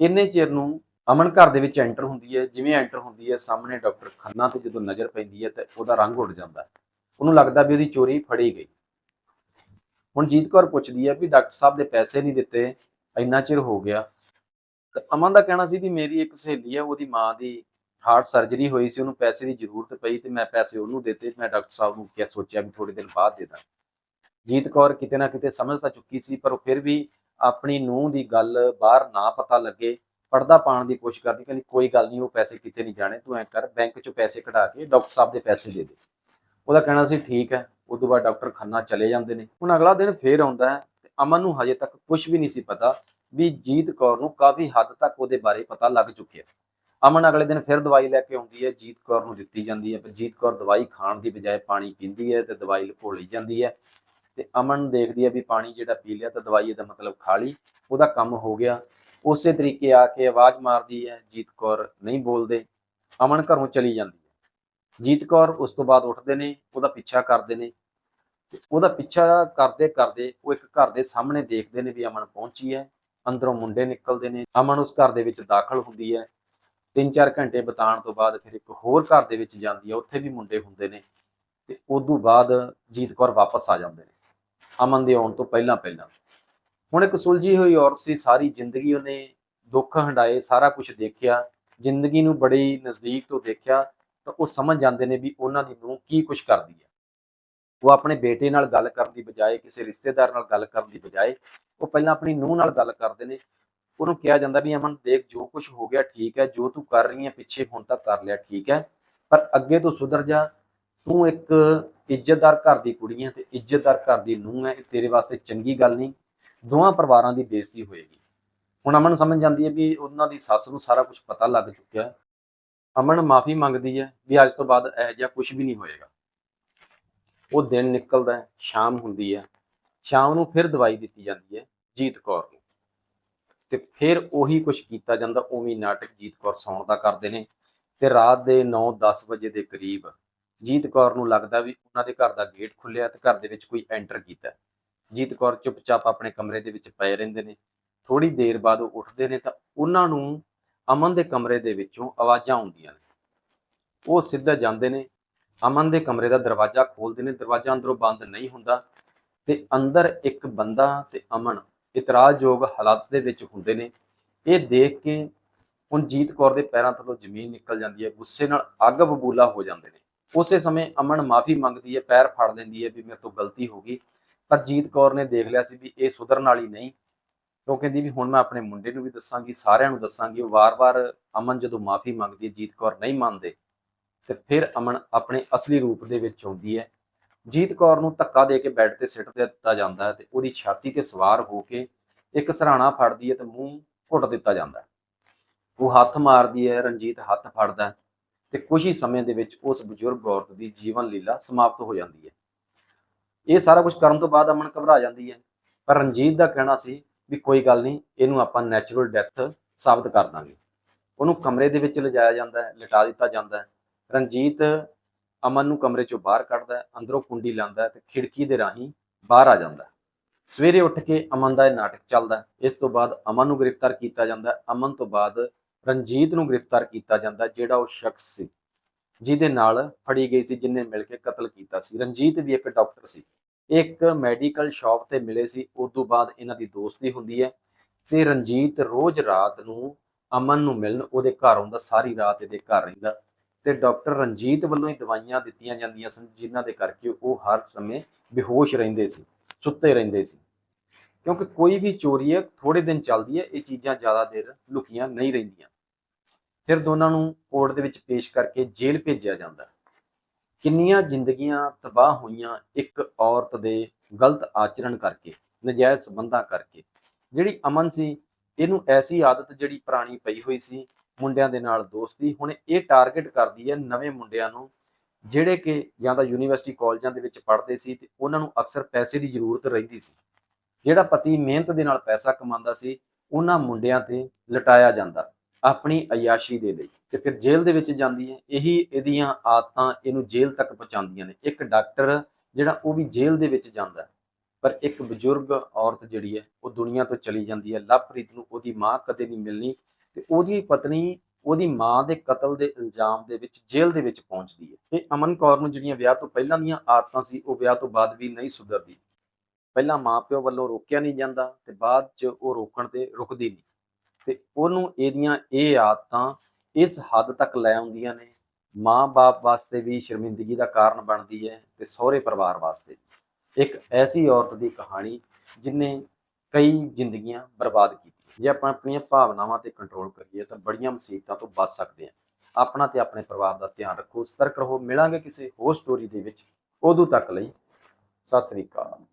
ਇੰਨੇ ਚਿਰ ਨੂੰ ਅਮਨ ਘਰ ਦੇ ਵਿੱਚ ਐਂਟਰ ਹੁੰਦੀ ਹੈ, ਜਿਵੇਂ ਐਂਟਰ ਹੁੰਦੀ ਹੈ, ਸਾਹਮਣੇ ਡਾਕਟਰ ਖੰਨਾ ਤੇ ਜਦੋਂ ਨਜ਼ਰ ਪੈਂਦੀ ਹੈ ਤੇ ਉਹਦਾ ਰੰਗ ਉੱਡ ਜਾਂਦਾ ਉਹਨੂੰ ਲੱਗਦਾ ਵੀ ਉਹਦੀ ਚੋਰੀ ਫੜੀ ਗਈ। ਹੁਣ ਜੀਤ ਕੌਰ ਪੁੱਛਦੀ ਹੈ ਵੀ ਡਾਕਟਰ ਸਾਹਿਬ ਦੇ ਪੈਸੇ ਨਹੀਂ ਦਿੱਤੇ, ਇੰਨਾ ਚਿਰ ਹੋ ਗਿਆ। ਤੇ ਅਮਨ ਦਾ ਕਹਿਣਾ ਸੀ ਵੀ ਮੇਰੀ ਇੱਕ ਸਹੇਲੀ ਹੈ, ਉਹਦੀ ਮਾਂ ਦੀ ਹਾਰਟ ਸਰਜਰੀ ਹੋਈ ਸੀ, ਉਹਨੂੰ ਪੈਸੇ ਦੀ ਜ਼ਰੂਰਤ ਪਈ ਤੇ ਮੈਂ ਪੈਸੇ ਉਹਨੂੰ ਦਿੱਤੇ, ਮੈਂ ਡਾਕਟਰ ਸਾਹਿਬ ਨੂੰ ਕਿਹਾ, ਸੋਚਿਆ ਵੀ ਥੋੜੇ ਦਿਨ ਬਾਅਦ ਦੇ ਦਾਂ ਜੀਤ ਕੌਰ ਕਿਤੇ ਨਾ ਕਿਤੇ ਸਮਝ ਤਾਂ ਚੁੱਕੀ ਸੀ, ਪਰ ਉਹ ਫਿਰ ਵੀ ਆਪਣੀ ਨੂੰਹ ਦੀ ਗੱਲ ਬਾਹਰ ਨਾ ਪਤਾ ਲੱਗੇ। ਪਰਦਾ ਪਾਉਣ ਦੀ ਕੋਸ਼ਿਸ਼ ਕਰਦੀ, ਕਹਿੰਦੀ ਕੋਈ ਗੱਲ ਨਹੀਂ, ਉਹ ਪੈਸੇ ਕਿਤੇ ਨਹੀਂ ਜਾਣੇ, ਤੂੰ ਐ ਕਰ, ਬੈਂਕ ਚੋਂ ਪੈਸੇ ਕਢਾ ਕੇ ਡਾਕਟਰ ਸਾਹਿਬ ਦੇ ਪੈਸੇ ਦੇ ਦੇ। ਉਹਦਾ ਕਹਿਣਾ ਸੀ, ਠੀਕ ਹੈ। ਉਦੋਂ ਬਾਅਦ ਡਾਕਟਰ ਖੰਨਾ ਚਲੇ ਜਾਂਦੇ ਨੇ। ਹੁਣ ਅਗਲਾ ਦਿਨ ਫੇਰ ਆਉਂਦਾ ਹੈ ਤੇ ਅਮਨ ਨੂੰ ਹਜੇ ਤੱਕ ਕੁਝ ਵੀ ਨਹੀਂ ਸੀ ਪਤਾ ਵੀ ਜੀਤ ਕੌਰ ਨੂੰ ਕਾਫੀ ਹੱਦ ਤੱਕ ਉਹਦੇ ਬਾਰੇ ਪਤਾ ਲੱਗ ਚੁੱਕਿਆ। ਅਮਨ ਅਗਲੇ ਦਿਨ ਫਿਰ ਦਵਾਈ ਲੈ ਕੇ ਆਉਂਦੀ ਹੈ, ਜੀਤ ਕੌਰ ਨੂੰ ਦਿੱਤੀ ਜਾਂਦੀ ਹੈ, ਪਰ ਜੀਤ ਕੌਰ ਦਵਾਈ ਖਾਣ ਦੀ ਬਜਾਏ ਪਾਣੀ ਪੀਂਦੀ ਹੈ ਤੇ ਦਵਾਈ ਲੁਕੋ ਲਈ ਜਾਂਦੀ ਹੈ ਤੇ ਅਮਨ ਦੇਖਦੀ ਹੈ ਵੀ ਪਾਣੀ ਜਿਹੜਾ ਪੀ ਲਿਆ ਤਾਂ ਦਵਾਈ ਦਾ ਮਤਲਬ ਖਾ ਲਈ, ਉਹਦਾ ਕੰਮ ਹੋ ਗਿਆ। ਉਸੇ ਤਰੀਕੇ ਆ ਕੇ ਆਵਾਜ਼ ਮਾਰਦੀ ਹੈ, ਜੀਤ ਕੌਰ ਨਹੀਂ ਬੋਲਦੇ, ਅਮਨ ਘਰੋਂ ਚਲੀ ਜਾਂਦੀ ਹੈ। ਜੀਤ ਕੌਰ ਉਸ ਤੋਂ ਬਾਅਦ ਉੱਠਦੇ ਨੇ, ਉਹਦਾ ਪਿੱਛਾ ਕਰਦੇ ਨੇ ਤੇ ਉਹਦਾ ਪਿੱਛਾ ਕਰਦੇ ਕਰਦੇ ਉਹ ਇੱਕ ਘਰ ਦੇ ਸਾਹਮਣੇ ਦੇਖਦੇ ਨੇ ਵੀ ਅਮਨ ਪਹੁੰਚੀ ਹੈ, ਅੰਦਰੋਂ ਮੁੰਡੇ ਨਿਕਲਦੇ ਨੇ, ਅਮਨ ਉਸ ਘਰ ਦੇ ਵਿੱਚ ਦਾਖਲ ਹੁੰਦੀ ਹੈ। 3-4 ਘੰਟੇ ਬਿਤਾਉਣ ਤੋਂ ਬਾਅਦ ਫਿਰ ਇੱਕ ਹੋਰ ਘਰ ਦੇ ਵਿੱਚ ਜਾਂਦੀ ਹੈ, ਉੱਥੇ ਵੀ ਮੁੰਡੇ ਹੁੰਦੇ ਨੇ ਤੇ ਉਦੋਂ ਬਾਅਦ ਜੀਤ ਕੌਰ ਵਾਪਸ ਆ ਜਾਂਦੇ ਨੇ, ਅਮਨ ਦੇ ਆਉਣ ਤੋਂ ਪਹਿਲਾਂ ਪਹਿਲਾਂ। ਹੁਣ ਇੱਕ ਸੁਲਝੀ ਹੋਈ ਔਰਤ ਸੀ, ਸਾਰੀ ਜ਼ਿੰਦਗੀ ਉਹਨੇ ਦੁੱਖ ਹੰਡਾਏ ਸਾਰਾ ਕੁਝ ਦੇਖਿਆ, ਜ਼ਿੰਦਗੀ ਨੂੰ ਬੜੀ ਨਜ਼ਦੀਕ ਤੋਂ ਦੇਖਿਆ, ਤਾਂ ਉਹ ਸਮਝ ਜਾਂਦੇ ਨੇ ਵੀ ਉਹਨਾਂ ਦੀ ਨੂੰਹ ਕੀ ਕੁਝ ਕਰਦੀ ਹੈ। ਉਹ ਆਪਣੇ ਬੇਟੇ ਨਾਲ ਗੱਲ ਕਰਨ ਦੀ ਬਜਾਏ, ਕਿਸੇ ਰਿਸ਼ਤੇਦਾਰ ਨਾਲ ਗੱਲ ਕਰਨ ਦੀ ਬਜਾਏ, ਉਹ ਪਹਿਲਾਂ ਆਪਣੀ ਨੂੰਹ ਨਾਲ ਗੱਲ ਕਰਦੇ ਨੇ। ਉਹਨੂੰ ਕਿਹਾ ਜਾਂਦਾ ਵੀ, ਅਮਨ, ਦੇਖ, ਜੋ ਕੁਝ ਹੋ ਗਿਆ ਠੀਕ ਹੈ, ਜੋ ਤੂੰ ਕਰ ਰਹੀ ਹੈ, ਪਿੱਛੇ ਹੁਣ ਤੱਕ ਕਰ ਲਿਆ ਠੀਕ ਹੈ, ਪਰ ਅੱਗੇ ਤੋਂ ਸੁਧਰ ਜਾ। ਤੂੰ ਇੱਕ ਇੱਜ਼ਤਦਾਰ ਘਰ ਦੀ ਕੁੜੀ ਹੈ ਤੇ ਇੱਜ਼ਤਦਾਰ ਘਰ ਦੀ ਨੂੰਹ ਹੈ, ਇਹ ਤੇਰੇ ਵਾਸਤੇ ਚੰਗੀ ਗੱਲ ਨਹੀਂ। ਦੋਵਾਂ ਪਰਿਵਾਰਾਂ ਦੀ ਬੇਇੱਜ਼ਤੀ ਹੋਏਗੀ। ਹੁਣ ਅਮਨ ਸਮਝ ਜਾਂਦੀ ਹੈ ਵੀ ਉਹਨਾਂ ਦੀ ਸੱਸ ਨੂੰ ਸਾਰਾ ਕੁਝ ਪਤਾ ਲੱਗ ਚੁੱਕਿਆ ਹੈ। ਅਮਨ ਮਾਫੀ ਮੰਗਦੀ ਹੈ ਵੀ ਅੱਜ ਤੋਂ ਬਾਅਦ ਇਹੋ ਜਿਹਾ ਕੁਝ ਵੀ ਨਹੀਂ ਹੋਏਗਾ। ਉਹ ਦਿਨ ਨਿਕਲਦਾ ਹੈ, ਸ਼ਾਮ ਹੁੰਦੀ ਹੈ। ਸ਼ਾਮ ਨੂੰ ਫਿਰ ਦਵਾਈ ਦਿੱਤੀ ਜਾਂਦੀ ਹੈ ਜੀਤ ਕੌਰ ਨੂੰ। ਤੇ ਫਿਰ ਉਹੀ ਕੁਝ ਕੀਤਾ ਜਾਂਦਾ, ਉਵੇਂ ਨਾਟਕ ਜੀਤ ਕੌਰ ਸੌਣ ਦਾ ਕਰਦੇ ਨੇ। ਤੇ ਰਾਤ ਦੇ 9-10 ਵਜੇ ਦੇ ਕਰੀਬ ਜੀਤ ਕੌਰ ਨੂੰ ਲੱਗਦਾ ਵੀ ਉਹਨਾਂ ਦੇ ਘਰ ਦਾ ਗੇਟ ਖੁੱਲਿਆ ਤੇ ਘਰ ਦੇ ਵਿੱਚ ਕੋਈ ਐਂਟਰ ਕੀਤਾ ਜੀਤ ਕੌਰ ਚੁੱਪਚਾਪ ਆਪਣੇ ਕਮਰੇ ਦੇ ਵਿੱਚ ਪਏ ਰਹਿੰਦੇ ਨੇ। ਥੋੜੀ ਦੇਰ ਬਾਅਦ ਉਹ ਉੱਠਦੇ ਨੇ ਤਾਂ ਉਹਨਾਂ ਨੂੰ ਅਮਨ ਦੇ ਕਮਰੇ ਦੇ ਵਿੱਚੋਂ ਆਵਾਜ਼ਾਂ ਆਉਂਦੀਆਂ ਨੇ। ਉਹ ਸਿੱਧਾ ਜਾਂਦੇ ਨੇ। ਅਮਨ ਦੇ ਕਮਰੇ ਦਾ ਦਰਵਾਜ਼ਾ ਖੋਲਦੇ ਨੇ। ਦਰਵਾਜ਼ਾ ਅੰਦਰੋਂ ਬੰਦ ਨਹੀਂ ਹੁੰਦਾ ਤੇ ਅੰਦਰ ਇੱਕ ਬੰਦਾ ਤੇ ਅਮਨ ਇਤਰਾਜ਼ਯੋਗ ਹਾਲਾਤ ਦੇ ਵਿੱਚ ਹੁੰਦੇ ਨੇ। ਇਹ ਦੇਖ ਕੇ ਹੁਣ ਜੀਤ ਕੌਰ ਦੇ ਪੈਰਾਂ ਥੱਲੋਂ ਜ਼ਮੀਨ ਨਿਕਲ ਜਾਂਦੀ ਹੈ। ਗੁੱਸੇ ਨਾਲ ਅੱਗ ਬਬੂਲਾ ਹੋ ਜਾਂਦੇ ਨੇ। ਉਸੇ ਸਮੇਂ ਅਮਨ ਮਾਫੀ ਮੰਗਦੀ ਹੈ, ਪੈਰ ਫੜ ਲੈਂਦੀ ਹੈ ਵੀ ਮੇਰੇ ਤੋਂ ਗਲਤੀ ਹੋ ਗਈ। ਪਰ ਜੀਤ ਕੌਰ ਨੇ ਦੇਖ ਲਿਆ ਸੀ ਵੀ ਇਹ ਸੁਧਰਨ ਵਾਲੀ ਨਹੀਂ। ਉਹ ਕਹਿੰਦੀ ਵੀ ਹੁਣ ਮੈਂ ਆਪਣੇ ਮੁੰਡੇ ਨੂੰ ਵੀ ਦੱਸਾਂਗੀ, ਸਾਰਿਆਂ ਨੂੰ ਦੱਸਾਂਗੀ। ਉਹ ਵਾਰ-ਵਾਰ ਅਮਨ ਜਦੋਂ ਮਾਫੀ ਮੰਗਦੀ ਹੈ, ਜੀਤ ਕੌਰ ਨਹੀਂ ਮੰਨਦੇ। ਤੇ ਫਿਰ ਅਮਨ ਆਪਣੇ ਅਸਲੀ ਰੂਪ ਦੇ ਵਿੱਚ ਆਉਂਦੀ ਹੈ। ਜੀਤ ਕੌਰ ਨੂੰ ਧੱਕਾ ਦੇ ਕੇ ਬੈੱਡ ਤੇ ਸਿੱਟ ਦਿੱਤਾ ਜਾਂਦਾ ਹੈ ਤੇ ਉਹਦੀ ਛਾਤੀ ਤੇ ਸਵਾਰ ਹੋ ਕੇ ਇੱਕ ਸਰਾਣਾ ਫੜਦੀ ਹੈ ਤੇ ਮੂੰਹ ਘੁੱਟ ਦਿੱਤਾ ਜਾਂਦਾ ਉਹ ਹੱਥ ਮਾਰਦੀ ਹੈ, ਰਣਜੀਤ ਹੱਥ ਫੜਦਾ ਹੈ ਤੇ ਕੁਝ ਹੀ ਸਮੇਂ ਦੇ ਵਿੱਚ ਉਸ ਬਜ਼ੁਰਗ ਔਰਤ ਦੀ ਜੀਵਨ ਲੀਲਾ ਸਮਾਪਤ ਹੋ ਜਾਂਦੀ ਹੈ। ਇਹ ਸਾਰਾ ਕੁਝ ਕਰਨ ਤੋਂ ਬਾਅਦ ਅਮਨ ਘਬਰਾ ਜਾਂਦੀ ਹੈ। ਪਰ ਰਣਜੀਤ ਦਾ ਕਹਿਣਾ ਸੀ ਵੀ ਕੋਈ ਗੱਲ ਨਹੀਂ, ਇਹਨੂੰ ਆਪਾਂ ਨੈਚੁਰਲ ਡੈਥ ਸਾਬਤ ਕਰ ਦਾਂਗੇ। ਉਹਨੂੰ ਕਮਰੇ ਦੇ ਵਿੱਚ ਲਿਜਾਇਆ ਜਾਂਦਾ ਹੈ, ਲਿਟਾ ਦਿੱਤਾ ਜਾਂਦਾ ਹੈ। ਰਣਜੀਤ ਅਮਨ ਨੂੰ ਕਮਰੇ ਚੋਂ ਬਾਹਰ ਕੱਢਦਾ ਹੈ, ਅੰਦਰੋਂ ਕੁੰਡੀ ਲਾਉਂਦਾ ਹੈ ਤੇ ਖਿੜਕੀ ਦੇ ਰਾਹੀਂ ਬਾਹਰ ਆ ਜਾਂਦਾ ਸਵੇਰੇ ਉੱਠ ਕੇ ਅਮਨ ਦਾ ਇਹ ਨਾਟਕ ਚੱਲਦਾ ਇਸ ਤੋਂ ਬਾਅਦ ਅਮਨ ਨੂੰ ਗ੍ਰਿਫਤਾਰ ਕੀਤਾ ਜਾਂਦਾ ਅਮਨ ਤੋਂ ਬਾਅਦ ਰਣਜੀਤ ਨੂੰ ਗ੍ਰਿਫਤਾਰ ਕੀਤਾ ਜਾਂਦਾ ਜਿਹੜਾ ਉਹ ਸ਼ਖਸ ਸੀ। ਜਿਹਦੇ ਨਾਲ ਫੜੀ ਗਈ ਸੀ ਜਿਨੇ ਮਿਲ ਕੇ ਕਤਲ ਕੀਤਾ ਸੀ। ਰਣਜੀਤ ਵੀ ਇੱਕ ਡਾਕਟਰ ਸੀ। ਇੱਕ ਮੈਡੀਕਲ ਸ਼ਾਪ ਤੇ ਮਿਲੇ ਸੀ। ਉਸ ਤੋਂ ਬਾਅਦ ਇਹਨਾਂ ਦੀ ਦੋਸਤੀ ਹੁੰਦੀ ਹੈ ਤੇ ਰਣਜੀਤ ਰੋਜ਼ ਰਾਤ ਨੂੰ ਅਮਨ ਨੂੰ ਮਿਲਣ ਉਹਦੇ ਘਰ ਆਉਂਦਾ, ਸਾਰੀ ਰਾਤ ਇਹਦੇ ਘਰ ਰਹਿੰਦਾ। ਤੇ ਡਾਕਟਰ ਰਣਜੀਤ ਵੱਲੋਂ ਹੀ ਦਵਾਈਆਂ ਦਿੱਤੀਆਂ ਜਾਂਦੀਆਂ ਸਨ, ਜਿਨ੍ਹਾਂ ਦੇ ਕਰਕੇ ਉਹ ਹਰ ਸਮੇਂ ਬੇਹੋਸ਼ ਰਹਿੰਦੇ ਸੀ, ਸੁੱਤੇ ਰਹਿੰਦੇ ਸੀ। ਕਿਉਂਕਿ ਕੋਈ ਵੀ ਚੋਰੀ ਹੈ ਥੋੜੇ ਦਿਨ ਚੱਲਦੀ ਹੈ, ਇਹ ਚੀਜ਼ਾਂ ਜ਼ਿਆਦਾ ਦੇਰ ਲੁਕੀਆਂ ਨਹੀਂ ਰਹਿੰਦੀਆਂ। ਫਿਰ ਦੋਨਾਂ ਨੂੰ ਕੋਰਟ ਦੇ ਵਿੱਚ ਪੇਸ਼ ਕਰਕੇ ਜੇਲ੍ਹ ਭੇਜਿਆ ਜਾਂਦਾ। ਕਿੰਨੀਆਂ ਜ਼ਿੰਦਗੀਆਂ ਤਬਾਹ ਹੋਈਆਂ ਇੱਕ ਔਰਤ ਦੇ ਗਲਤ ਆਚਰਣ ਕਰਕੇ, ਨਜਾਇਜ਼ ਸਬੰਧਾਂ ਕਰਕੇ। ਜਿਹੜੀ ਅਮਨ ਸੀ, ਇਹਨੂੰ ਐਸੀ ਆਦਤ ਜਿਹੜੀ ਪੁਰਾਣੀ ਪਈ ਹੋਈ ਸੀ, ਮੁੰਡਿਆਂ ਦੇ ਨਾਲ ਦੋਸਤੀ ਹੁਣ ਇਹ ਟਾਰਗੇਟ ਕਰਦੀ ਹੈ ਨਵੇਂ ਮੁੰਡਿਆਂ ਨੂੰ, ਜਿਹੜੇ ਕਿ ਜਾਂ ਤਾਂ ਯੂਨੀਵਰਸਿਟੀ ਕਾਲਜਾਂ ਦੇ ਵਿੱਚ ਪੜ੍ਹਦੇ ਸੀ ਤੇ ਉਹਨਾਂ ਨੂੰ ਅਕਸਰ ਪੈਸੇ ਦੀ ਜ਼ਰੂਰਤ ਰਹਿੰਦੀ ਸੀ। ਜਿਹੜਾ ਪਤੀ ਮਿਹਨਤ ਦੇ ਨਾਲ ਪੈਸਾ ਕਮਾਉਂਦਾ ਸੀ, ਉਹਨਾਂ ਮੁੰਡਿਆਂ ਤੇ ਲਟਾਇਆ ਜਾਂਦਾ। ਆਪਣੀ ਅਯਾਸ਼ੀ ਦੇ ਲਈ ਤੇ ਫਿਰ ਜੇਲ੍ਹ ਦੇ ਵਿੱਚ ਜਾਂਦੀ ਹੈ। ਇਹੀ ਇਹਦੀਆਂ ਆਦਤਾਂ ਇਹਨੂੰ ਜੇਲ੍ਹ ਤੱਕ ਪਹੁੰਚਾਉਂਦੀਆਂ ਨੇ। ਇੱਕ ਡਾਕਟਰ ਜਿਹੜਾ ਉਹ ਵੀ ਜੇਲ੍ਹ ਦੇ ਵਿੱਚ ਜਾਂਦਾ ਪਰ ਇੱਕ ਬਜ਼ੁਰਗ ਔਰਤ ਜਿਹੜੀ ਹੈ, ਉਹ ਦੁਨੀਆ ਤੋਂ ਚਲੀ ਜਾਂਦੀ ਹੈ। ਲਵਪ੍ਰੀਤ ਨੂੰ ਉਹਦੀ ਮਾਂ ਕਦੇ ਨਹੀਂ ਮਿਲਣੀ ਤੇ ਉਹਦੀ ਪਤਨੀ, ਉਹਦੀ ਮਾਂ ਦੇ ਕਤਲ ਦੇ ਇਲਜ਼ਾਮ ਦੇ ਵਿੱਚ ਜੇਲ੍ਹ ਦੇ ਵਿੱਚ ਪਹੁੰਚਦੀ ਹੈ। ਤੇ ਅਮਨ ਕੌਰ ਨੂੰ ਜਿਹੜੀਆਂ ਵਿਆਹ ਤੋਂ ਪਹਿਲਾਂ ਦੀਆਂ ਆਦਤਾਂ ਸੀ, ਉਹ ਵਿਆਹ ਤੋਂ ਬਾਅਦ ਵੀ ਨਹੀਂ ਸੁਧਰਦੀ। ਪਹਿਲਾਂ ਮਾਪਿਓ ਵੱਲੋਂ ਰੋਕਿਆ ਨਹੀਂ ਜਾਂਦਾ ਤੇ ਬਾਅਦ 'ਚ ਉਹ ਰੋਕਣ ਤੇ ਰੁਕਦੀ ਨਹੀਂ। ਤੇ ਉਹਨੂੰ ਇਹਦੀਆਂ ਇਹ ਆਦਤਾਂ ਇਸ ਹੱਦ ਤੱਕ ਲੈ ਆਉਂਦੀਆਂ ਨੇ ਮਾਂ-ਬਾਪ ਵਾਸਤੇ ਵੀ ਸ਼ਰਮਿੰਦਗੀ ਦਾ ਕਾਰਨ ਬਣਦੀ ਹੈ ਤੇ ਸਹੁਰੇ ਪਰਿਵਾਰ ਵਾਸਤੇ ਵੀ। ਇੱਕ ਐਸੀ ਔਰਤ ਦੀ ਕਹਾਣੀ ਜਿਨੇ ਕਈ ਜ਼ਿੰਦਗੀਆਂ ਬਰਬਾਦ ਕੀਤੀਆਂ। ਜੇ ਆਪਾਂ ਆਪਣੀਆਂ ਭਾਵਨਾਵਾਂ ਤੇ ਕੰਟਰੋਲ ਕਰੀਏ ਤਾਂ ਬੜੀਆਂ ਮੁਸੀਬਤਾਂ ਤੋਂ ਬਚ ਸਕਦੇ ਹਾਂ। ਆਪਣਾ ਤੇ ਆਪਣੇ ਪਰਿਵਾਰ ਦਾ ਧਿਆਨ ਰੱਖੋ, ਸਤਰਕ ਰਹੋ। ਮਿਲਾਂਗੇ ਕਿਸੇ ਹੋਰ ਸਟੋਰੀ ਦੇ ਵਿੱਚ। ਉਦੋਂ ਤੱਕ ਲਈ ਸਤਿ ਸ੍ਰੀ ਅਕਾਲ।